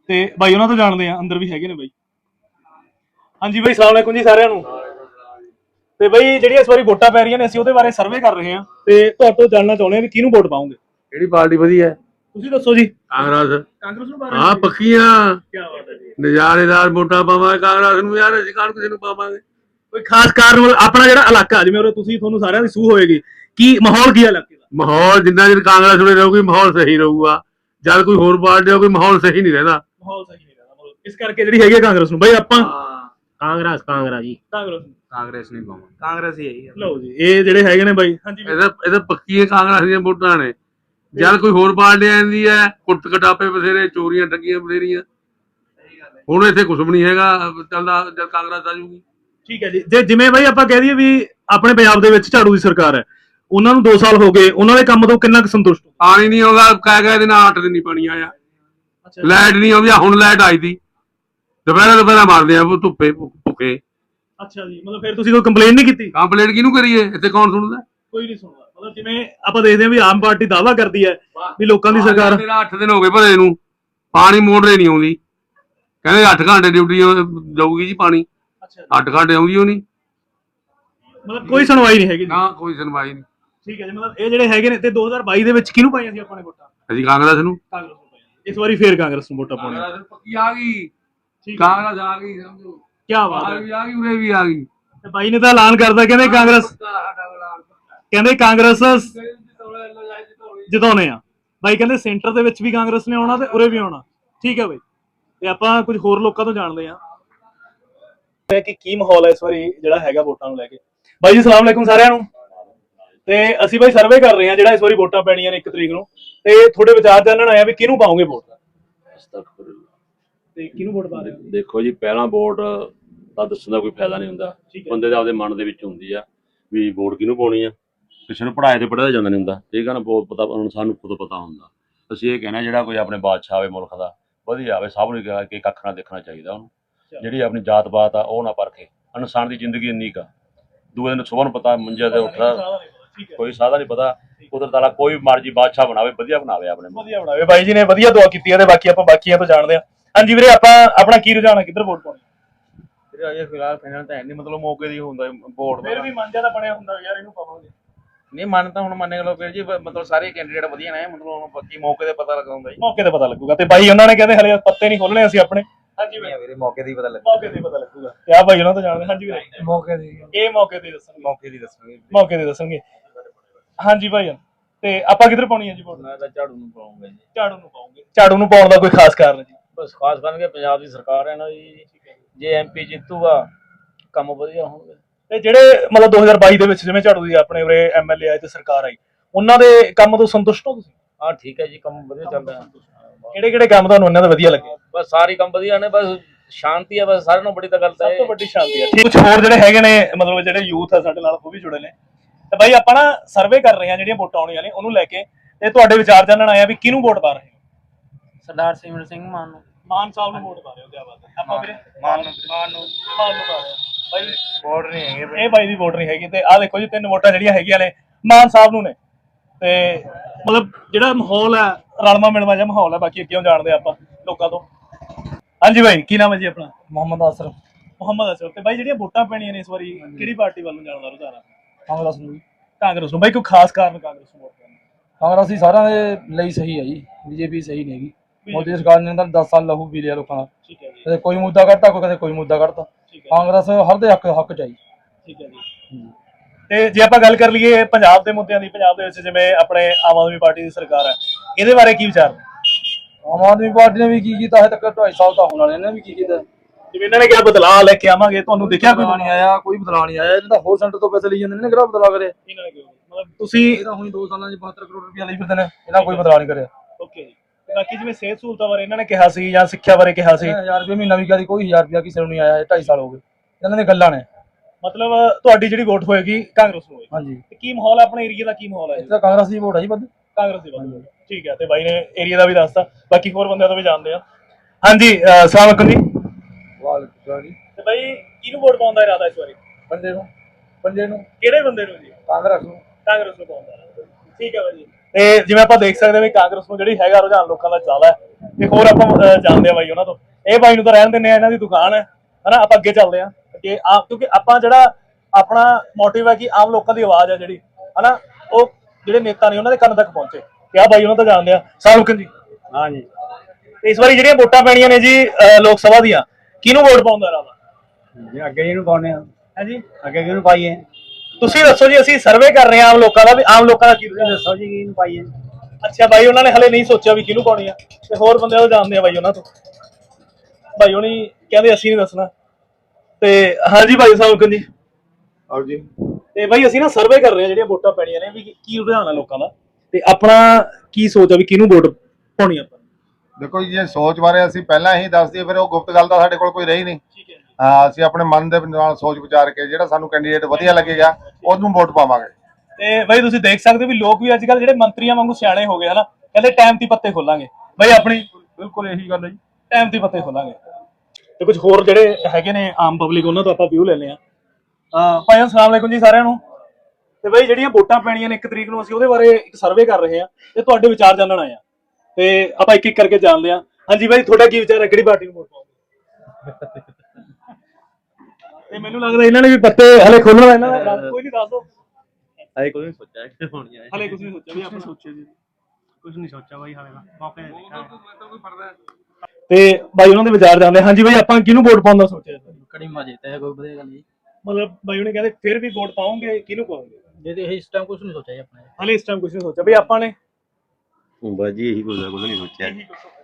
ਤੇ ਬਾਈ ਉਹਨਾਂ ਤੋਂ ਜਾਣਦੇ ਆ ਅੰਦਰ ਵੀ ਹੈਗੇ ਨੇ ਬਾਈ। ਹਾਂਜੀ ਬਾਈ ਸਲਾਮ ਅਲੈਕੁਮ ਜੀ ਸਾਰਿਆਂ ਨੂੰ। ਤੇ ਬਾਈ ਜਿਹੜੀਆਂ ਇਸ ਵਾਰੀ ਵੋਟਾਂ ਪੈ ਰਹੀਆਂ ਨੇ ਅਸੀਂ ਉਹਦੇ ਬਾਰੇ ਸਰਵੇ ਕਰ ਰਹੇ ਹਾਂ ਤੇ ਤੁਹਾਡੇ ਤੋਂ ਜਾਣਨਾ ਚਾਹੁੰਦੇ ਆ ਵੀ ਕਿਹਨੂੰ ਵੋਟ ਪਾਉਂਗੇ ਕਿਹੜੀ ਪਾਰਟੀ ਵਧੀਆ? ਹੈ ਤੁਸੀਂ ਦੱਸੋ ਜੀ। ਕਾਂਗਰਸ। ਕਾਂਗਰਸ ਨੂੰ ਰਹੇ ਹਾਂ ਪੱਕੀਆਂ। ਕੀ ਬਾਤ ਹੈ ਜੀ। ਨਜ਼ਾਰੇਦਾਰ ਵੋਟਾਂ ਪਾਵਾਂਗੇ ਕਾਂਗਰਸ ਨੂੰ ਯਾਰ ਅਸੀਂ ਕਾਹਨੂੰ ਕਿਸੇ ਨੂੰ ਪਾਵਾਂਗੇ? ਕੋਈ ਖਾਸ ਕਾਰਨ ਮਤਲਬ ਆਪਣਾ ਜਿਹੜਾ ਇਲਾਕਾ ਜਿਵੇਂ ਉਰੇ ਤੁਸੀਂ ਤੁਹਾਨੂੰ ਸਾਰਿਆਂ ਦੀ ਸੂਹ ਹੋਏਗੀ ਕੀ ਮਾਹੌਲ ਕੀ ਹੈ ਇਲਾਕੇ ਦਾ? ਮਾਹੌਲ ਜਿੰਨਾ ਚਿਰ ਕਾਂਗਰਸ ਉਰੇ ਰਹੂਗੀ ਮਾਹੌਲ ਸਹੀ ਰਹੂਗਾ। ਜਦ ਕੋਈ ਹੋਰ ਪਾਰਟੀ ਹੋਊਗੀ ਮਾਹੌਲ ਸਹੀ ਨਹੀਂ ਰਹਿੰਦਾ। ਮਾਹੌਲ ਸਹੀ ਨਹੀਂ ਰਹਿੰਦਾ। ਮਤਲਬ ਇਸ ਕਰਕੇ ਜਿਹੜੀ ਹੈਗੀ ਹੈ ਕਾਂਗਰਸ ਨੂੰ। ਬਾਈ ਆਪਾਂ ਕਾਂਗਰਸ ਕਾਂਗਰਸ ਜੀ। ਕਾਂਗਰਸ ਨੂੰ। ਕਾਂਗਰਸ ਨਹੀਂ ਪਾਵਾਂਗੇ ਕਾਂਗਰਸ ਹੀ ਹੈ ਜੀ ਲਓ ਜੀ ਇਹ ਜਿਹੜੇ ਹੈਗੇ ਨੇ ਬਾਈ। ਹਾਂਜੀ ਇਹਦਾ ਇਹਦਾ ਪੱਕੀਆਂ ਕਾਂਗਰਸ ਦੀਆਂ ਵੋਟਾਂ ਨੇ। ਜਦ ਕੋਈ ਹੋਰ ਪਾਰਟੀ ਆਂਦੀ ਹੈ ਕੁੱਟ ਕਟਾਪੇ ਬਥੇਰੇ ਚੋਰੀਆਂ ਠੱਗੀਆਂ ਬਥੇਰੀਆਂ। ਹੁਣ ਇੱਥੇ ਕੁਝ ਵੀ ਨਹੀਂ ਹੈਗਾ ਚੱਲਦਾ ਜਦ ਕਾਂਗਰਸ ਆ ਜੂਗੀ। ਠੀਕ ਹੈ ਜੀ। ਜੇ ਜਿਵੇਂ ਬਾਈ ਆਪਾਂ ਕਹਿ ਦਈਏ ਵੀ ਆਪਣੇ ਪੰਜਾਬ ਦੇ ਵਿੱਚ ਝਾੜੂ ਦੀ ਸਰਕਾਰ ਹੈ ਉਹਨਾਂ ਨੂੰ 2 ਸਾਲ ਹੋ ਗਏ ਉਹਨਾਂ ਦੇ ਕੰਮ ਤੋਂ ਕਿੰਨਾ ਕੁ ਸੰਤੁਸ਼ਟ ਹੋ? ਪਾਣੀ ਨਹੀਂ ਆਉਂਦਾ ਕਹਿ ਕਹਿ ਦੇ ਨਾਲ 8 ਦਿਨ ਨਹੀਂ ਪਾਣੀ ਆਇਆ। ਲਾਈਟ ਨਹੀਂ ਆਉਂਦੀ ਹੁਣ ਲਾਈਟ ਆਈ ਦੀ। ਦੁਪਹਿਰਾਂ ਦੁਪਹਿਰਾਂ ਮਾਰਦੇ ਆ ਉਹ ਧੁੱਪੇ ਭੁੱਖੇ। ਅੱਛਾ ਜੀ ਮਤਲਬ ਫਿਰ ਤੁਸੀਂ ਕੋਈ ਕੰਪਲੇਨ ਨਹੀਂ ਕੀਤੀ? ਕੰਪਲੇਂਟ ਕਿਹਨੂੰ ਕਰੀਏ? ਇੱਥੇ ਕੌਣ ਸੁਣਦਾ? ਕੋਈ ਨਹੀਂ ਸੁਣਦਾ। ਮਤਲਬ ਜਿਵੇਂ ਆਪਾਂ ਦੇਖਦੇ ਹਾਂ ਵੀ ਆਮ ਪਾਰਟੀ ਦਾਅਵਾ ਕਰਦੀ ਹੈ ਵੀ ਲੋਕਾਂ ਦੀ ਸਰਕਾਰ ਤੇਰਾ 8 ਦਿਨ ਹੋ ਗਏ ਭਰੇ ਨੂੰ। ਪਾਣੀ ਮੋਟਰੇ ਨਹੀਂ ਆਉਂਦੀ। ਕਹਿੰਦੇ 8 ਘੰਟੇ ਡਿਊਟੀ ਜਾਊਗੀ ਜੀ ਪਾਣੀ। ਅੱਛਾ 8 ਘੰਟੇ ਆਉਂਦੀ ਉਹ ਨਹੀਂ ਮਤਲਬ ਕੋਈ ਸੁਣਵਾਈ ਨਹੀਂ ਹੈਗੀ ਨਾ ਕੋਈ ਸੁਣਵਾਈ ਨਹੀਂ। ਠੀਕ ਹੈ ਜੀ ਮਤਲਬ ਇਹ ਜਿਹੜੇ ਹੈਗੇ ਨੇ ਤੇ 2022 ਦੇ ਵਿੱਚ ਕਿਹਨੂੰ ਪਾਈਆਂ ਸੀ ਆਪਾਂ ਨੇ ਵੋਟਾਂ? ਅਸੀਂ ਕਾਂਗਰਸ ਨੂੰ। ਕਾਂਗਰਸ ਨੂੰ ਪਾਈਆਂ। ਇਸ ਵਾਰੀ ਫੇਰ ਕਾਂਗਰਸ ਨੂੰ ਵੋਟਾਂ ਪਾਉਣੀਆਂ। ਪੱਕੀ ਆ ਗਈ। ਕਾਂਗਰਸ ਆ ਗਈ ਸਮਝੋ। ਕੀ ਬਾਤ ਹੈ। ਵੀ ਆ ਗਈ ਉਰੇ ਵੀ ਆ ਗਈ। ਤੇ ਬਾਈ ਨੇ ਤਾਂ ਐਲਾਨ ਕਰਦਾ ਕਹਿੰਦੇ ਕਾਂਗਰਸ? ਕਹਿੰਦੇ ਕਾਂਗਰਸ ਜਿਤਾਉਣੇ ਆ। ਬਾਈ ਕਹਿੰਦੇ ਸੈਂਟਰ ਦੇ ਵਿੱਚ ਵੀ ਕਾਂਗਰਸ ਨੇ ਆਉਣਾ ਤੇ ਉਰੇ ਵੀ ਆਉਣਾ। ਠੀਕ ਹੈ ਬਾਈ। ਤੇ ਆਪਾਂ ਕੁਝ ਹੋਰ ਲੋਕਾਂ ਤੋਂ ਜਾਣਦੇ ਆ ਕਿ ਕੀ ਮਾਹੌਲ ਹੈ ਇਸ ਵਾਰੀ ਜਿਹੜਾ ਹੈਗਾ ਵੋਟਾਂ ਨੂੰ ਲੈ ਕੇ? ਬਾਈ ਜੀ ਸਲਾਮ ਅਲੈਕੁਮ ਸਾਰਿਆਂ ਨੂੰ। ਤੇ ਅਸੀਂ ਬਾਈ ਸਰਵੇ ਕਰ ਰਹੇ ਹਾਂ ਜਿਹੜਾ ਇਸ ਵਾਰੀ ਵੋਟਾਂ ਪੈਣੀਆਂ ਨੇ 1 ਤਰੀਕ ਨੂੰ। ਤੇ ਤੁਹਾਡੇ ਵਿਚਾਰ ਜਾਣਨ ਆਇਆ ਵੀ ਕਿਹਨੂੰ ਪਾਓਗੇ ਵੋਟ? ਤੇ ਕਿਹਨੂੰ ਵੋਟ ਪਾ ਰਹੇ ਹੋ? ਦੇਖੋ ਜੀ ਪਹਿਲਾਂ ਵੋਟ ਤਾਂ ਦੱਸਣ ਦਾ ਕੋਈ ਫਾਇਦਾ ਨਹੀਂ ਹੁੰਦਾ। ਬੰਦੇ ਦੇ ਆਪਦੇ ਮਨ ਦੇ ਵਿੱਚ ਹੁੰਦੀ ਆ ਵੀ ਵੋਟ ਕਿਹਨੂੰ ਪਾਉਣੀ ਆ? ਕਿਸੇ ਨੂੰ ਪੜਾਏ ਤੇ ਪੜਿਆ ਜਾਂਦਾ ਨਹੀਂ ਹੁੰਦਾ। ਠੀਕ ਆ ਨਾ ਬਹੁਤ ਪਤਾ ਸਾਨੂੰ ਖੁਦ ਪਤਾ ਹੁੰਦਾ। ਅਸੀਂ ਇਹ ਕਹਿੰਦੇ ਹਾਂ ਜਿਹੜਾ ਕੋਈ ਆਪਣੇ ਬਾਦਸ਼ਾਹ ਆਵੇ ਮੁਲਕ ਦਾ ਵਧੀਆ ਆਵੇ ਸਭ ਨੂੰ ਕਿ ਕੱਖ ਨਾ ਦੇਖਣਾ ਚਾਹੀਦਾ ਉਹਨੂੰ। ਜਿਹੜੀ ਆਪਣੀ ਜਾਤ ਪਾਤ ਆ ਉਹ ਨਾ ਪਰਖੇ। ਇਨਸਾਨ ਦੀ ਜ਼ਿੰਦਗੀ ਇੰਨੀ ਕਾ ਦੂਏ ਦਿਨ ਸੁਬਹ ਨੂੰ ਪਤਾ ਮੰਜੇ ਤੇ ਉੱਠਦਾ ਕੋਈ ਸਾਦਾ ਨਹੀਂ ਪਤਾ ਕੁਦਰਤ ਵਾਲਾ ਕੋਈ ਮਰਜ਼ੀ ਬਾਦਸ਼ਾਹ ਬਣਾਵੇ ਵਧੀਆ ਬਣਾਵੇ ਆਪਣੇ ਵਧੀਆ ਬਣਾਵੇ। ਬਾਈ ਜੀ ਨੇ ਵਧੀਆ ਦੁਆ ਕੀਤੀ ਹੈ ਤੇ ਬਾਕੀ ਆਪਾਂ ਬਾਕੀਆਂ ਤੋਂ ਜਾਣਦੇ ਆ। ਹਾਂਜੀ ਵੀਰੇ ਆਪਾਂ ਆਪਣਾ ਕੀ ਰੁਝਾਨ ਹੈ ਕਿੱਧਰ ਵੋਟ ਪਾਉਣੀ? ਅਜੇ ਫਿਲਹਾਲ ਫਾਈਨਲ ਤਾਂ ਹੈ ਨਹੀਂ ਮਤਲਬ ਮੌਕੇ ਦੀ ਹੁੰਦਾ ਵੋਟ ਫਿਰ ਵੀ ਮਨ ਜ਼ਿਆਦਾ ਬਣਿਆ ਹੁੰਦਾ ਯਾਰ ਇਹਨੂੰ ਪਾਵਾਂਗੇ। ਨਹੀਂ ਮੰਨ ਤਾਂ ਹੁਣ ਮੰਨੇ ਲਓ ਫਿਰ ਜੀ ਬ- ਮਤਲਬ ਸਾਰੇ ਕੈਂਡੀਡੇਟ ਵਧੀਆ ਨੇ ਮਤਲਬ ਹੁਣ ਬਾਕੀ ਮੌਕੇ ਤੇ ਪਤਾ ਲੱਗਦਾ ਜੀ। ਮੌਕੇ ਤੇ ਪਤਾ ਲੱਗੂਗਾ ਤੇ ਬਾਈ ਉਹਨਾਂ ਨੇ ਕਹਿੰਦੇ ਹਲੇ ਪੱਤੇ ਨਹੀਂ ਖੋਲਣੇ ਅਸੀਂ ਆਪਣੇ। ਹਾਂਜੀ ਬਾਈ ਵੀਰੇ ਮੌਕੇ ਹੀ ਪਤਾ ਲੱਗਦਾ ਮੌਕੇ ਤੇ ਪਤਾ ਲੱਗੂਗਾ। ਤੇ ਆ ਬਾਈ ਉਹਨਾਂ ਤੋਂ ਜਾਣਦੇ। ਹਾਂਜੀ ਵੀਰੇ। ਮੌਕੇ ਤੇ ਇਹ ਮੌਕੇ ਤੇ ਦੱਸਣਗੇ। ਮੌਕੇ ਦੀ ਦੱਸਾਂਗੇ ਮੌਕੇ ਤੇ ਦੱਸਣਗੇ। ਹਾਂਜੀ ਭਾਈ ਤੇ ਆਪਾਂ ਕਿੱਧਰ ਪਾਉਣੀ ਹੈ ਜੀ ਵੋਟ? ਮੈਂ ਤਾਂ ਝਾੜੂ ਨੂੰ ਪਾਉਂਗਾ ਜੀ। ਝਾੜੂ ਨੂੰ ਪਾਉਂਗੇ। ਝਾੜੂ ਨੂੰ ਪਾਉਣ ਦਾ ਕੋਈ ਖਾਸ ਕਾਰਨ ਜੀ। ਬਸ ਖਾਸ ਕਰਕੇ ਪੰਜਾਬ ਦੀ ਸਰਕਾਰ ਹੈ ਨਾ ਜੀ। ਜੇ ਐਮਪੀ ਜਿੱਤੂਗਾ ਕੰਮ ਵਧੀਆ ਹੋਣਗੇ। ਤੇ ਜਿਹੜੇ ਮਤਲਬ 2022 ਦੇ ਵਿੱਚ ਜਿਵੇਂ ਝਾੜੂ ਦੀ ਆਪਣੇ ਉਰੇ ਐਮਐਲਏ ਆਏ ਤੇ ਸਰਕਾਰ ਆਈ ਉਹਨਾਂ ਦੇ ਕੰਮ ਤੋਂ ਸੰਤੁਸ਼ਟ ਹੋ ਤੁਸੀਂ? ਹਾਂ ਠੀਕ ਹੈ ਜੀ ਕੰਮ ਵਧੀਆ ਚੱਲ ਰਿਹਾ। ਕਿਹੜੇ ਕਿਹੜੇ ਕੰਮ ਤੁਹਾਨੂੰ ਉਹਨਾਂ ਦੇ ਵਧੀਆ ਲੱਗੇ? ਬਸ ਸਾਰੇ ਕੰਮ ਵਧੀਆ ਨੇ ਬਸ ਸ਼ਾਂਤੀ ਹੈ ਬਸ ਸਾਰਿਆਂ ਨੂੰ ਬੜੀ ਤਾਂ ਗੱਲ ਤਾਂ ਸਭ ਤੋਂ ਵੱਡੀ ਸ਼ਾਂਤੀ ਹੈ। ਕੁਝ ਹੋਰ ਜਿਹੜੇ ਹੈਗੇ ਨੇ ਮਤਲਬ ਜਿਹੜੇ ਯੂਥ ਆ ਸਾਡੇ ਨਾਲ ਉਹ ਵੀ ਜੁੜੇ ਨੇ। ਤੇ ਬਾਈ ਆਪਾਂ ਨਾ ਸਰਵੇ ਕਰ ਰਹੇ ਹਾਂ ਜਿਹੜੀਆਂ ਵੋਟਾਂ ਆਉਣੀਆਂ ਨੇ ਉਹਨੂੰ ਲੈ ਕੇ ਤੇ ਤੁਹਾਡੇ ਵਿਚਾਰ ਜਾਣਨ ਆਇਆ ਵੀ ਕਿਹਨੂੰ ਵੋਟ ਪਾ ਰਹੇ ਸਰਦਾਰ ਸਿਮਰਨ ਸਿੰਘ ਮਾਨ ਨੂੰ। ਮਾਨ ਸਾਹਿਬ ਨੂੰ ਵੋਟ ਪਾ ਰਹੇ ਹੋ ਕਿਆ ਬਾਤ ਹੈ। ਆਪਾਂ ਵੀਰੇ? ਮਾਨ ਨੂੰ। ਮਾਨ ਨੂੰ। ਮਾਨ ਨੂੰ ਪਾ ਰਹੇ ਹੋ। ਬਾਈ। ਵੋਟ ਨਹੀਂ ਹੈਗੇ ਇਹ ਬਾਈ ਦੀ ਵੋਟ ਨਹੀਂ ਹੈਗੀ ਤੇ ਆਹ ਦੇਖੋ ਜੀ ਤਿੰਨ ਵੋਟਾਂ ਜਿਹੜੀਆਂ ਹੈਗੀਆਂ ਨੇ ਮਾਨ ਸਾਹਿਬ ਨੂੰ ਨੇ। ਤੇ ਮਤਲਬ ਜਿਹੜਾ ਮਾਹੌਲ ਹੈ ਰਲਮਾ ਮਿਲਵਾ ਜਿਹਾ ਮਾਹੌਲ ਹੈ ਬਾਕੀ ਅੱਗੇ ਜਾਣਦੇ ਆਪਾਂ ਲੋਕਾਂ ਤੋਂ? ਹਾਂਜੀ ਬਾਈ ਕੀ ਨਾਮ ਹੈ ਜੀ ਆਪਣਾ? ਮੁਹੰਮਦ ਅਸਰ ਮੁਹੰਮਦ ਅਸਰ ਤੇ ਬਾਈ ਜਿਹੜੀਆਂ ਵੋਟਾਂ ਪੈਣੀਆਂ ਨੇ ਇਸ ਵਾਰੀ ਕਿਹੜੀ ਪਾਰਟੀ ਵੱਲ ਨੂੰ ਜਾਣ ਦਾ ਰੁਝਾਨ ਆ? ਕਾਂਗਰਸ ਨੂੰ ਕਾਂਗਰਸ ਨੂੰ। ਬਾਈ ਕੋਈ ਖਾਸ ਕਾਰਨ ਕਾਂਗਰਸ ਨੂੰ ਵੋਟ ਪਾਉਣ ਦਾ? ਕਾਂਗਰਸ ਹੀ ਸਾਰਿਆਂ ਦੇ ਲਈ ਸਹੀ ਹੈ ਜੀ। ਬੀਜੇਪੀ ਸਹੀ ਨਹੀਂ ਹੈਗੀ। ਮੋਦੀ ਸਰਕਾਰ ਨੇ ਤਾਂ 10 ਸਾਲ ਲਹੂ ਪੀ ਲਿਆ ਲੋਕਾਂ ਦਾ ਠੀਕ ਹੈ ਜੀ। ਕਦੇ ਕੋਈ ਮੁੱਦਾ ਕੱਢਤਾ ਕੋਈ ਕਦੇ ਕੋਈ ਮੁੱਦਾ ਕੱਢਤਾ ਠੀਕ ਹੈ ਕਾਂਗਰਸ ਹਰ ਦੇ ਹੱਕ ਹੱਕ ਚਾਹੀ ਠੀਕ ਹੈ ਜੀ। ਤੇ ਜੇ ਆਪਾਂ ਗੱਲ ਕਰ ਲਈਏ ਪੰਜਾਬ ਦੇ ਮੁੱਦਿਆਂ ਦੀ ਪੰਜਾਬ ਦੇ ਵਿੱਚ ਜਿਵੇਂ ਆਪਣੇ ਆਮ ਆਦਮੀ ਪਾਰਟੀ ਦੀ ਸਰਕਾਰ ਹੈ ਇਹਦੇ ਬਾਰੇ ਕੀ ਵਿਚਾਰ? ਨੇ ਆਮ ਆਦਮੀ ਪਾਰਟੀ ਨੇ ਵੀ ਕੀ ਕੀਤਾ ਹੈ ਤੱਕ 2.5 ਸਾਲ ਤਾਂ ਹੋਣ ਵਾਲੇ ਨੇ ਵੀ ਕੀ ਕੀਤਾ ਜਿਵੇਂ ਇਹਨਾਂ ਨੇ ਕਿਹਾ ਬਦਲਾਅ ਲੈ ਕੇ ਆਵਾਂਗੇ ਤੁਹਾਨੂੰ ਦਿਖਿਆ ਕੋਈ ਬਦਲਾਅ ਨਹੀਂ ਆਇਆ ਕੋਈ ਬਦਲਾਅ ਨਹੀਂ ਆਇਆ ਇਹਨਾਂ ਦਾ ਹੋਰ ਸੈਂਟਰ ਤੋਂ ਪੈਸੇ ਲਈ ਜਾਂਦੇ ਨੇ ਕਿਹੜਾ ਬਦਲਾਅ ਕਰਿਆ? ਇਹਨਾਂ ਨੇ ਕਿਹਾ। ਮਤਲਬ ਤੁਸੀਂ ਇਹ ਤਾਂ ਹੁਣੀ 2 ਸਾਲਾਂ 'ਚ 72 ਕਰੋੜ ਰੁਪਇਆ ਲਈ ਫਿਰਦੇ ਨੇ ਇਹਨਾਂ ਕੋਈ ਬਦਲਾਅ ਨਹੀਂ ਕਰਿਆ। ਓਕੇ ਬਾਕੀ ਜਿਵੇਂ ਸਿਹਤ ਸਹੂਲਤਾਂ ਬਾਰੇ ਇਹਨਾਂ ਨੇ ਕਿਹਾ ਸੀ ਜਾਂ ਸਿੱਖਿਆ ਬਾਰੇ ਕਿਹਾ ਸੀ। 1000 ਰੁਪਏ ਮਹੀਨਾ ਵੀ ਕਦੀ ਕੋਈ 1000 ਰੁਪਇਆ ਕਿਸੇ ਨੂੰ ਨਹੀਂ ਆਇਆ ਇਹ 2.5 ਸਾਲ ਹੋ ਗਏ। ਇਹਨਾਂ ਦੀਆਂ ਗੱਲਾਂ ਨੇ। ਮਤਲਬ ਤੁਹਾਡੀ ਜਿਹੜੀ ਵੋਟ ਹੋਏਗੀ ਕਾਂਗਰਸ ਨੂੰ ਹੋਏਗੀ। ਹਾਂਜੀ। ਤੇ ਕੀ ਮਾਹੌਲ ਹੈ ਆਪਣੇ ਏਰੀਆ ਦਾ ਕੀ ਮਾਹੌਲ ਹੈ ਇੱਥੇ ਤਾਂ ਕਾਂਗਰਸ ਦੀ ਵੋਟ ਹੈ ਜੀ ਵੱਧ। ਕਾਂਗਰਸ ਦੀ ਵੋਟ ਠੀਕ ਹੈ ਤੇ ਬਾਈ ਨੇ ਏਰੀਆ ਦਾ ਵੀ ਦੱਸਤਾ। ਬਾਕੀ ਹੋਰ ਬੰਦਿਆਂ ਤੋਂ ਵੀ ਜਾਣਦੇ ਆ। ਹਾਂਜੀ ਅਹ ਅਸਲਾਮ ਅਲੈਕੁਮ ਜੀ। ਤੇ ਬਾਈ ਕਿਹਨੂੰ ਵੋਟ ਪਾਉਣ ਦਾ ਇਰਾਦਾ ਇਸ ਵਾਰੀ? ਬੰਦੇ ਨੂੰ ਬੰਦੇ ਨੂੰ। ਕਿਹੜੇ ਬੰਦੇ ਨੂੰ ਜੀ? ਕਾਂਗਰਸ ਨੂੰ। ਕਾਂਗਰਸ ਨੂੰ ਪਾਉਂਦਾ ਠੀਕ ਹੈ ਬਾਈ ਤੇ ਜਿਵੇਂ ਆਪਾਂ ਦੇਖ ਸਕਦੇ ਹਾਂ ਵੀ ਕਾਂਗਰਸ ਨੂੰ ਜਿਹੜੀ ਹੈਗਾ ਰੁਝਾਨ ਲੋਕਾਂ ਦਾ ਜ਼ਿਆਦਾ ਹੈ। ਤੇ ਹੋਰ ਆਪਾਂ ਅਹ, ਜਾਣਦੇ ਆ ਬਾਈ ਉਹਨਾਂ ਤੋਂ। ਇਹ ਬਾਈ ਨੂੰ ਤਾਂ ਰਹਿਣ ਦਿੰਦੇ ਆ ਇਹਨਾਂ ਦੀ ਦੁਕਾਨ ਹੈ। ਹਨਾ ਆਪਾਂ ਅੱਗੇ ਚੱਲਦੇ ਆ ਕਿ ਆ ਕਿਉਂਕਿ ਆਪਾਂ ਜਿਹੜਾ ਆਪਣਾ ਮੋਟਿਵ ਹੈ ਕਿ ਆਮ ਲੋਕਾਂ ਦੀ ਆਵਾਜ਼ ਹੈ ਜਿਹੜੀ। ਹਨਾ ਉਹ ਜਿਹੜੇ ਨੇਤਾ ਨੇ ਉਹਨਾਂ ਦੇ ਕੰਨ ਤੱਕ ਪਹੁੰਚੇ। ਤੇ ਆ ਬਾਈ ਉਹਨਾਂ ਤੋਂ ਜਾਣਦੇ ਆ ਸਾਲੁਕਨ ਜੀ। ਹਾਂਜੀ ਤੇ ਇਸ ਵਾਰੀ ਜਿਹੜੀਆਂ ਵੋਟਾਂ ਪੈਣੀਆਂ ਨੇ ਜੀ ਅਹ, ਲੋਕ ਸਭਾ ਦੀਆਂ ਕਿਹਨੂੰ ਵੋਟ ਪਾਉਂਦਾ ਇਰਾਦਾ ਅੱਗੇ ਇਹਨੂੰ ਪਾਉਣੇ ਆ ਹੈ ਜੀ? ਅੱਗੇ ਕਿਹਨੂੰ ਪਾਈਏ? ਤੁਸੀਂ ਦੱਸੋ ਜੀ ਅਸੀਂ ਸਰਵੇ ਕਰ ਰਹੇ ਹਾਂ ਆਮ ਲੋਕਾਂ ਦਾ ਵੀ ਆਮ ਲੋਕਾਂ ਦਾ ਕੀ ਹੈ ਦੱਸੋ ਜੀ ਕਿਹਨੂੰ ਪਾਈਏ ਅੱਛਾ ਬਾਈ ਉਹਨਾਂ ਨੇ ਹਲੇ ਨਹੀਂ ਸੋਚਿਆ ਵੀ ਕਿਹਨੂੰ ਪਾਉਣੀ ਆ। ਤੇ ਹੋਰ ਬੰਦਿਆਂ ਤੋਂ ਜਾਣਦੇ ਆ ਬਾਈ ਉਹਨਾਂ ਤੋਂ। ਬਾਈ ਉਹਨੀ ਕਹਿੰਦੇ ਅਸੀਂ ਨਹੀਂ ਦੱਸਣਾ। ਤੇ ਹਾਂਜੀ ਭਾਈ ਸਾਹਿਬ ਜੀ। ਆਓ ਜੀ। ਤੇ ਬਾਈ ਅਸੀਂ ਨਾ ਸਰਵੇ ਕਰ ਰਹੇ ਆ ਜਿਹੜੀਆਂ ਵੋਟਾਂ ਪੈਣੀਆਂ ਨੇ ਵੀ ਕੀ ਰੁਝਾਨ ਆ ਲੋਕਾਂ ਦਾ। ਤੇ ਆਪਣਾ ਕੀ ਸੋਚ ਆ ਵੀ ਕਿਹਨੂੰ ਵੋਟ ਪਾਉਣੀ ਆਪਾਂ? ਦੇਖੋ ਜੀ ਜੇ ਸੋਚ ਬਾਰੇ ਅਸੀਂ ਪਹਿਲਾਂ ਹੀ ਦੱਸ ਦਈਏ ਫਿਰ ਉਹ ਗੁਪਤ ਗੱਲ ਤਾਂ ਸਾਡੇ ਕੋਲ ਕੋਈ ਰਹੀ ਨਹੀਂ। ਠੀਕ ਹੈ ਹਾਂ। ਅਸੀਂ ਆਪਣੇ ਮਨ ਦੇ ਨਾਲ ਸੋਚ ਵਿਚਾਰ ਕੇ ਜਿਹੜਾ ਸਾਨੂੰ ਕੈਂਡੀਡੇਟ ਵਧੀਆ ਲੱਗੇਗਾ ਉਹਨੂੰ ਵੋਟ ਪਾਵਾਂਗੇ। ਤੇ ਬਾਈ ਤੁਸੀਂ ਦੇਖ ਸਕਦੇ ਹੋ ਵੀ ਲੋਕ ਵੀ ਅੱਜ ਕੱਲ ਜਿਹੜੇ ਮੰਤਰੀਆਂ ਵਾਂਗੂ ਸਿਆਣੇ ਹੋ ਗਏ ਹਨਾ? ਕਹਿੰਦੇ ਟਾਈਮ ਤੇ ਪੱਤੇ ਖੋਲਾਂਗੇ। ਬਾਈ ਆਪਣੀ ਬਿਲਕੁਲ ਇਹੀ ਗੱਲ ਹੈ ਜੀ। ਟਾਈਮ ਤੇ ਪੱਤੇ ਖੋਲਾਂਗੇ। ਤੇ ਕੁਝ ਹੋਰ ਜਿਹੜੇ ਹੈਗੇ ਨੇ ਆਮ ਪਬਲਿਕ ਉਹਨਾਂ ਤੋਂ ਆਪਾਂ ਵਿਊ ਲੈਣੇ ਆ ਅਹ ਭਾਈ ਅਸਲਾਮ ਅਲੈਕੁਮ ਜੀ ਸਾਰਿਆਂ ਨੂੰ। ਤੇ ਬਾਈ ਜਿਹੜੀਆਂ ਵੋਟਾਂ ਪੈਣੀਆਂ ਨੇ ਇੱਕ ਤਰੀਕ ਨੂੰ ਅਸੀਂ ਉਹਦੇ ਬਾਰੇ ਇੱਕ ਸਰਵੇ ਕਰ ਰਹੇ ਹਾਂ ਤੇ ਤੁਹਾਡੇ ਵਿਚਾਰ ਜਾਣਨ ਆਏ ਆ ਤੇ ਆਪਾਂ ਇੱਕ ਇੱਕ ਕਰਕੇ ਜਾਣਦੇ ਆ ਹਾਂਜੀ ਬਾਈ ਤੁਹਾਡਾ ਕੀ ਵਿਚਾਰ ਹੈ? ਕਿਹੜੀ ਪਾਰਟੀ ਨੂੰ ਵੋਟ ਪਾਓਗੇ? ਤੇ ਮੈਨੂੰ ਲੱਗਦਾ ਇਹਨਾਂ ਨੇ ਵੀ ਪੱਤੇ ਹਲੇ ਖੋਲਣਾ ਇਹਨਾਂ ਦਾ ਕੋਈ ਨਹੀਂ ਦੱਸ ਦੋ। ਅਜੇ ਕੋਈ ਨਹੀਂ ਸੋਚਿਆ ਕਿ ਹੋਣੀ ਹੈ ਹਲੇ ਕੁਝ ਨਹੀਂ ਸੋਚਿਆ ਵੀ ਆਪਾਂ ਸੋਚਿਆ ਜੀ। ਕੁਝ ਨਹੀਂ ਸੋਚਿਆ ਬਾਈ ਹਾਲੇ ਤਾਂ। ਮੌਕੇ ਤੇ ਬਾਈ ਉਹਨਾਂ ਦੇ ਵਿਚਾਰ ਜਾਣਦੇ। ਹਾਂਜੀ ਬਾਈ ਆਪਾਂ ਕਿਹਨੂੰ ਵੋਟ ਪਾਉਣ ਦਾ ਸੋਚਿਆ? ਕੜੀ ਮਜੇ ਤੇ ਕੋਈ ਵਧੀਆ ਗੱਲ ਨਹੀਂ। ਮਤਲਬ ਬਾਈ ਉਹਨੇ ਕਹਿੰਦੇ ਫਿਰ ਵੀ ਵੋਟ ਪਾਉਂਗੇ ਕਿਹਨੂੰ ਪਾਉਂਗੇ? ਜੇ ਤੇ ਇਸ ਟਾਈਮ ਕੁਝ ਨਹੀਂ ਸੋਚਿਆ ਜੀ ਆਪਣੇ। ਹਲੇ ਇਸ ਟਾਈਮ ਕੁਝ ਨਹੀਂ ਸੋਚਿਆ। ਬਈ ਆਪਾਂ ਨੇ? ਬਾਜੀ ਇਹੀ ਕੁਝ ਕੁਝ ਨਹੀਂ ਸੋਚਿਆ।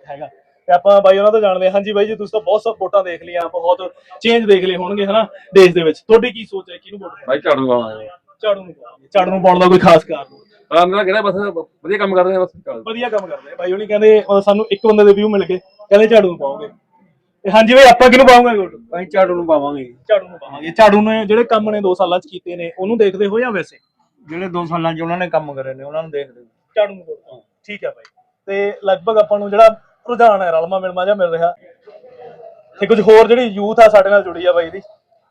ਹੈਗਾ। ਤੇ ਆਪਾਂ ਬਾਈ ਉਹਨਾਂ ਤੋਂ ਜਾਣਦੇ ਹਾਂ। ਹਾਂਜੀ ਬਾਈ ਜੀ ਤੁਸੀਂ ਤਾਂ ਬਹੁਤ ਸਭ ਵੋਟਾਂ ਦੇਖ ਲਈਆਂ ਬਹੁਤ ਚੇਂਜ ਦੇਖ ਲਏ ਹੋਣਗੇ ਹਨਾ ਦੇਸ਼ ਦੇ ਵਿੱਚ। ਤੁਹਾਡੀ ਕੀ ਸੋਚ ਹੈ? ਕਿਹਨੂੰ ਵੋਟ ਭਾਈ ਝਾੜੂ ਲਾਉਣਾ ਝਾੜੂ ਨੂੰ ਪਾਉਣਗੇ ਝਾੜੂ ਨੂੰ ਪਾਉਣ ਦਾ ਕੋਈ ਖਾਸ ਕਾਰਨ? ਆਰਾਮ ਨਾਲ ਕਿਹੜਾ ਬਸ ਵਧੀਆ ਕੰਮ ਕਰਦੇ ਆ ਬਸ ਝਾੜੂ ਵਧੀਆ ਕੰਮ ਕਰਦੇ ਆ। ਬਾਈ ਉਹਨੇ ਕਹਿੰਦੇ ਸਾਨੂੰ ਇੱਕ ਬੰਦੇ ਦੇ ਵਿਊ ਮਿਲ ਗਏ ਕਹਿੰਦੇ ਝਾੜੂ ਨੂੰ ਪਾਓਗੇ। ਤੇ ਹਾਂਜੀ ਬਾਈ ਆਪਾਂ ਕਿਹਨੂੰ ਪਾਉਂਗੇ ਵੋਟ? ਭਾਈ ਝਾੜੂ ਨੂੰ ਪਾਵਾਂਗੇ ਝਾੜੂ ਨੂੰ ਪਾਵਾਂਗੇ। ਝਾੜੂ ਨੇ ਜਿਹੜੇ ਕੰਮ ਨੇ 2 ਸਾਲਾਂ ਚ ਕੀਤੇ ਨੇ ਉਹਨੂੰ ਦੇਖਦੇ ਹੋ ਜਾਂ ਵੈਸੇ? ਜਿਹੜੇ 2 ਸਾਲਾਂ 'ਚ ਉਹਨਾਂ ਨੇ ਕੰਮ ਕਰੇ ਨੇ ਉਹਨਾਂ ਨੂੰ ਦੇਖਦੇ ਝਾੜੂ ਨੂੰ ਵੋਟ ਪਾਓ ਠੀਕ ਹੈ ਬਾਈ। ਤੇ ਲਗਭਗ ਆਪਾਂ ਨੂੰ ਜਿਹੜਾ ਰੁਝਾਨ ਹੈ ਰਲਮਾ ਮਿਲਮਾ ਜਿਹਾ ਮਿਲ ਰਿਹਾ। ਤੇ ਕੁਝ ਹੋਰ ਜਿਹੜੀ ਯੂਥ ਆ ਸਾਡੇ ਨਾਲ ਜੁੜੀ ਆ ਬਾਈ ਦੀ।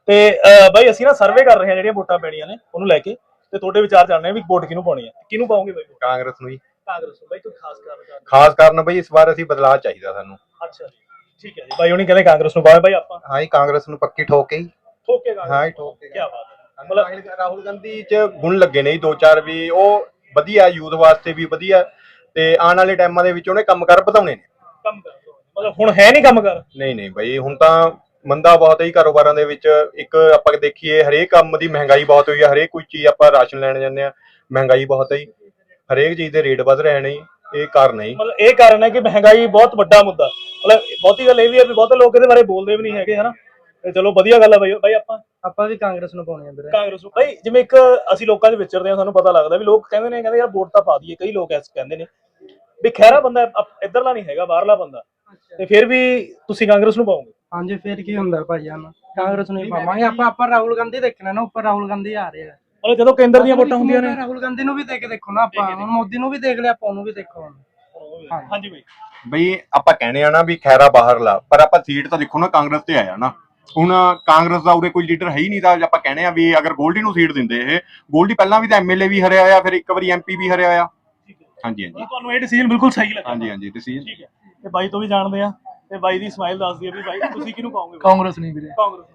ਤੇ ਅਹ, ਬਾਈ ਅਸੀਂ ਨਾ ਸਰਵੇ ਕਰ ਰਹੇ ਹਾਂ ਜਿਹੜੀਆਂ ਵੋਟਾਂ ਪੈਣੀਆਂ ਨੇ ਉਹਨੂੰ ਲੈ ਕੇ। ਤੇ ਤੁਹਾਡੇ ਵਿਚਾਰ ਜਾਣਨੇ ਆ ਵੀ ਵੋਟ ਕਿਹਨੂੰ ਪਾਉਣੀ ਹੈ। ਕਿਹਨੂੰ ਪਾਓਗੇ ਬਾਈ? ਕਾਂਗਰਸ ਨੂੰ ਜੀ। ਕਾਂਗਰਸ ਨੂੰ। ਬਾਈ ਕੋਈ ਖਾਸ ਕਾਰਨ ਜਾਣਦੇ ਖਾਸ ਕਾਰਨ ਬਈ ਇਸ ਵਾਰ ਅਸੀਂ ਬਦਲਾਅ ਚਾਹੀਦਾ ਸਾਨੂੰ। ਅੱਛਾ ਜੀ। ਠੀਕ ਹੈ ਜੀ। ਬਾਈ ਉਹਨੇ ਕਹਿੰਦੇ ਕਾਂਗਰਸ ਨੂੰ ਪਾਵੇ ਬਾਈ ਆਪਾਂ ਹਾਂ ਜੀ ਕਾਂਗਰਸ ਨੂੰ ਪੱਕੀ ਠੋਕ ਕੇ ਹੀ ਠੋਕੇ ਕਾਂਗਰਸ ਹਾਂ ਜੀ ਠੋਕ ਕੇ। ਕੀ ਬਾਤ ਹੈ। ਮਤਲਬ ਰਾਹੁਲ ਗਾਂਧੀ ਚ ਗੁਣ ਲੱਗੇ ਨੇ ਜੀ ਦੋ ਚਾਰ ਵੀ। ਉਹ ਵਧੀਆ ਯੂਥ ਵਾਸਤੇ ਵੀ ਵਧੀਆ। ਤੇ ਆਉਣ ਵਾਲੇ ਟਾਈਮਾਂ ਦੇ ਵਿੱਚ ਉਹਨੇ ਕੰਮ ਕਰ ਵਧਾਉਣੇ ਨੇ। ਕੰਮ ਕਰ ਮਤਲਬ ਹੁਣ ਹੈ ਨਹੀਂ ਕੰਮ ਕਰ? ਨਹੀਂ ਨਹੀਂ ਬਈ ਹੁਣ ਤਾਂ ਮੰਦਾ ਬਹੁਤ ਹੈ ਕਾਰੋਬਾਰਾਂ ਦੇ ਵਿੱਚ। ਇੱਕ ਆਪਾਂ ਦੇਖੀਏ ਹਰੇਕ ਕੰਮ ਦੀ ਮਹਿੰਗਾਈ ਬਹੁਤ ਹੋਈ ਹੈ ਹਰੇਕ ਕੋਈ ਚੀਜ਼ ਆਪਾਂ ਰਾਸ਼ਨ ਲੈਣ ਜਾਂਦੇ ਆ ਮਹਿੰਗਾਈ ਬਹੁਤ ਹੈ ਹਰੇਕ ਚੀਜ਼ ਦੇ ਰੇਟ ਵਧ ਰਹੇ ਨੇ ਜੀ। ਇਹ ਕਾਰਨ ਹੈ ਜੀ। ਮਤਲਬ ਇਹ ਕਾਰਨ ਹੈ ਕਿ ਮਹਿੰਗਾਈ ਬਹੁਤ ਵੱਡਾ ਮੁੱਦਾ। ਮਤਲਬ ਬਹੁਤੀ ਗੱਲ ਇਹ ਵੀ ਹੈ ਵੀ ਬਹੁਤੇ ਲੋਕ ਇਹਦੇ ਬਾਰੇ ਬੋਲਦੇ ਵੀ ਨਹੀਂ ਹੈਗੇ ਹਨਾ? ਤੇ ਚਲੋ ਵਧੀਆ ਗੱਲ ਹੈ ਬਾਈ ਬਾਈ ਆਪਾਂ ਆਪਾਂ ਵੀ ਕਾਂਗਰਸ ਨੂੰ ਪਾਉਣੇ ਆ ਵੀਰੇ। ਕਾਂਗਰਸ ਨੂੰ। ਭਾਈ ਜਿਵੇਂ ਇੱਕ ਅਸੀਂ ਲੋਕਾਂ 'ਚ ਵਿਚਰਦੇ ਆ ਸਾਨੂੰ ਪਤਾ ਲੱਗਦਾ ਵੀ ਲੋਕ ਕਹਿੰਦੇ ਨੇ ਕਹਿੰਦੇ ਯਾਰ ਵੋਟ ਤਾਂ ਪਾ ਦਈਏ। ਕਈ ਲੋਕ ਐਸ ਕਹਿੰਦੇ ਨੇ ਵੀ ਖੈਰਾ ਬੰਦਾ ਅਪ- ਇੱਧਰਲਾ ਨਹੀਂ ਹੈਗਾ ਬਾਹਰਲਾ ਬੰਦਾ। ਤੇ ਫਿਰ ਵੀ ਤੁਸੀਂ ਕਾਂਗਰਸ ਨੂੰ ਪਾਓਗੇ? ਹਾਂਜੀ ਫੇਰ ਕੀ ਹੁੰਦਾ ਭਾਈ ਜਾਨ? ਕਾਂਗਰਸ ਨੂੰ ਹੀ ਪਾਵਾਂਗੇ। ਆਪਾਂ ਆਪਾਂ ਰਾਹੁਲ ਗਾਂਧੀ ਦੇਖਣਾ ਨਾ ਉੱਪਰ ਰਾਹੁਲ ਗਾਂਧੀ ਆ ਰਹੇ। ਆ ਮਤਲਬ ਜਦੋਂ ਕੇਂਦਰ ਦੀਆਂ ਵੋਟਾਂ ਹੁੰਦੀਆਂ ਨੇ। ਰਾਹੁਲ ਗਾਂਧੀ ਨੂੰ ਵੀ ਦੇਖ ਕੇ ਦੇਖੋ ਨਾ ਆਪਾਂ। ਹੁਣ ਮੋਦੀ ਨੂੰ ਵੀ ਦੇਖ ਲਿਆ ਆਪਾਂ ਉਹਨੂੰ ਵੀ ਦੇਖੋ ਹੁਣ। ਹਾਂਜੀ ਬਾਈ। ਬਈ ਆਪਾਂ ਕਹਿੰਦੇ ਆ ਨਾ ਵੀ ਖੈਰਾ ਬਾਹਰਲਾ ਪਰ ਆਪਾਂ ਸੀਟ ਤਾਂ ਦੇਖੋ ਨਾ ਕਾਂਗਰਸ ਤੇ ਆਇਆ ਨਾ। ਹੁਣ ਕਾਂਗਰਸ ਦਾ ਉਰੇ ਕੋਈ ਲੀਡਰ ਹੈ ਹੀ ਨਹੀਂ ਤਾਂ ਆਪਾਂ ਕਹਿੰਦੇ ਆ ਵੀ ਅਗਰ ਗੋਲਡੀ ਨੂੰ ਸੀਟ ਦਿੰਦੇ ਇਹ ਗੋਲਡੀ ਪਹਿਲਾਂ ਵੀ ਤਾਂ ਐਮਐਲਏ ਵੀ ਹਰਿਆ ਆ ਫਿਰ ਇੱਕ ਵਾਰੀ ਐਮਪੀ ਵੀ ਹਰਿਆ ਆ। ਹਾਂਜੀ ਹਾਂਜੀ। ਤੁਹਾਨੂੰ ਇਹ ਡਿਸੀਜਨ ਬਿਲਕੁਲ ਸਹੀ ਲੱਗਾ। ਹਾਂਜੀ ਹਾਂਜੀ ਡਿਸੀਜਨ ਠੀਕ ਹੈ। ਤੇ ਬਾਈ ਤੋਂ ਵੀ ਜਾਣਦੇ ਆ ਤੇ ਬਾਈ ਦੀ ਸਮਾਈਲ ਦੱਸਦੀ ਹੈ ਵੀ ਬਾਈ ਤੁਸੀਂ ਕਿਹਨੂੰ ਪਾਓਗੇ ਕਾਂਗਰਸ ਨਹੀਂ ਵੀਰੇ। ਕਾਂਗਰਸ।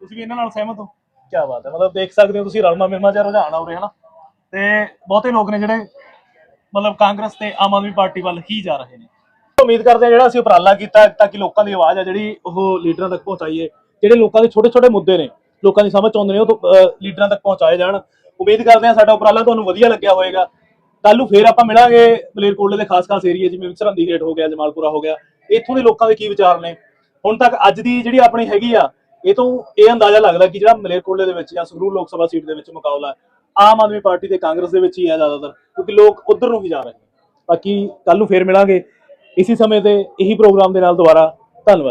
ਤੁਸੀਂ ਵੀ ਇਹਨਾਂ ਨਾਲ ਸਹਿਮਤ ਹੋ? ਕੀ ਬਾਤ ਹੈ ਮਤਲਬ ਦੇਖ ਸਕਦੇ ਹੋ ਤੁਸੀਂ ਰਲਮਾ ਮਿਲਮਾ ਜਿਹਾ ਰੁਝਾਨ ਆ ਉਰੇ ਹਨਾ? ਤੇ ਬਹੁਤੇ ਲੋਕ ਨੇ ਜਿਹੜੇ ਮਤਲਬ ਕਾਂਗਰਸ ਤੇ ਆਮ ਆਦਮੀ ਪਾਰਟੀ ਵੱਲ ਹੀ ਜਾ ਰਹੇ ਨੇ। ਉਮੀਦ ਕਰਦੇ ਆ ਜਿਹੜਾ ਅਸੀਂ ਉਪਰਾਲਾ ਕੀਤਾ ਤਾਂ ਕਿ ਲੋਕਾਂ ਦੀ ਆਵਾਜ਼ ਆ ਜਿਹੜੀ ਉਹ ਲੀਡਰਾਂ ਤੱਕ ਪਹੁੰਚਾਈਏ। ਜਿਹੜੇ ਲੋਕਾਂ ਦੇ ਛੋਟੇ ਛੋਟੇ ਮੁੱਦੇ ਨੇ ਲੋਕਾਂ ਦੀ ਸਮਝ 'ਚ ਆਉਂਦੇ ਨੇ ਉਹ ਤੋਂ, ਅਹ, ਲੀਡਰਾਂ ਤੱਕ ਪਹੁੰਚਾਏ ਜਾਣ। ਉਮੀਦ ਕਰਦੇ ਆ ਸਾਡਾ ਉਪਰਾਲਾ ਤੁਹਾਨੂੰ ਵਧੀਆ ਲੱਗਿਆ ਹੋਵੇਗਾ। ਕੱਲ ਨੂੰ ਫੇਰ ਆਪਾਂ ਮਿਲਾਂਗੇ ਮਲੇਰਕੋਟਲੇ ਦੇ ਖਾਸ-ਖਾਸ ਏਰੀਆ ਜਿਵੇਂ ਸਰਹੰਦੀ ਗੇਟ ਹੋ ਗਿਆ, ਜਮਾਲਪੁਰਾ ਹੋ ਗਿਆ। ਇੱਥੋਂ ਦੇ ਲੋਕਾਂ ਦੇ ਕੀ ਵਿਚਾਰ ਨੇ? ਹੁਣ ਤੱਕ ਅੱਜ ਦੀ ਜਿਹੜੀ ਆਪਣੀ ਹੈਗੀ ਆ, ਇਹ ਤੋਂ ਇਹ ਅੰਦਾਜ਼ਾ ਲੱਗਦਾ ਕਿ ਜਿਹੜਾ ਮਲੇਰਕੋਟਲੇ ਦੇ ਵਿੱਚ ਜਾਂ ਸੰਗਰੂਰ ਲੋਕ ਸਭਾ ਸੀਟ ਦੇ ਵਿੱਚ ਮੁਕਾਬਲਾ ਆਮ ਆਦਮੀ ਪਾਰਟੀ ਤੇ ਕਾਂਗਰਸ ਦੇ ਵਿੱਚ ਹੀ ਹੈ ਜ਼ਿਆਦਾਤਰ, ਕਿਉਂਕਿ ਲੋਕ ਉਧਰ ਨੂੰ ਹੀ ਜਾ ਰਹੇ ਨੇ। ਬਾਕੀ ਕੱਲ ਨੂੰ ਫੇਰ ਮਿਲਾਂਗੇ। ਇਸੇ ਸਮੇਂ ਤੇ ਇਹੀ ਪ੍ਰੋਗਰਾਮ ਦੇ ਨਾਲ ਦੁਬਾਰਾ, ਧੰਨਵਾਦ।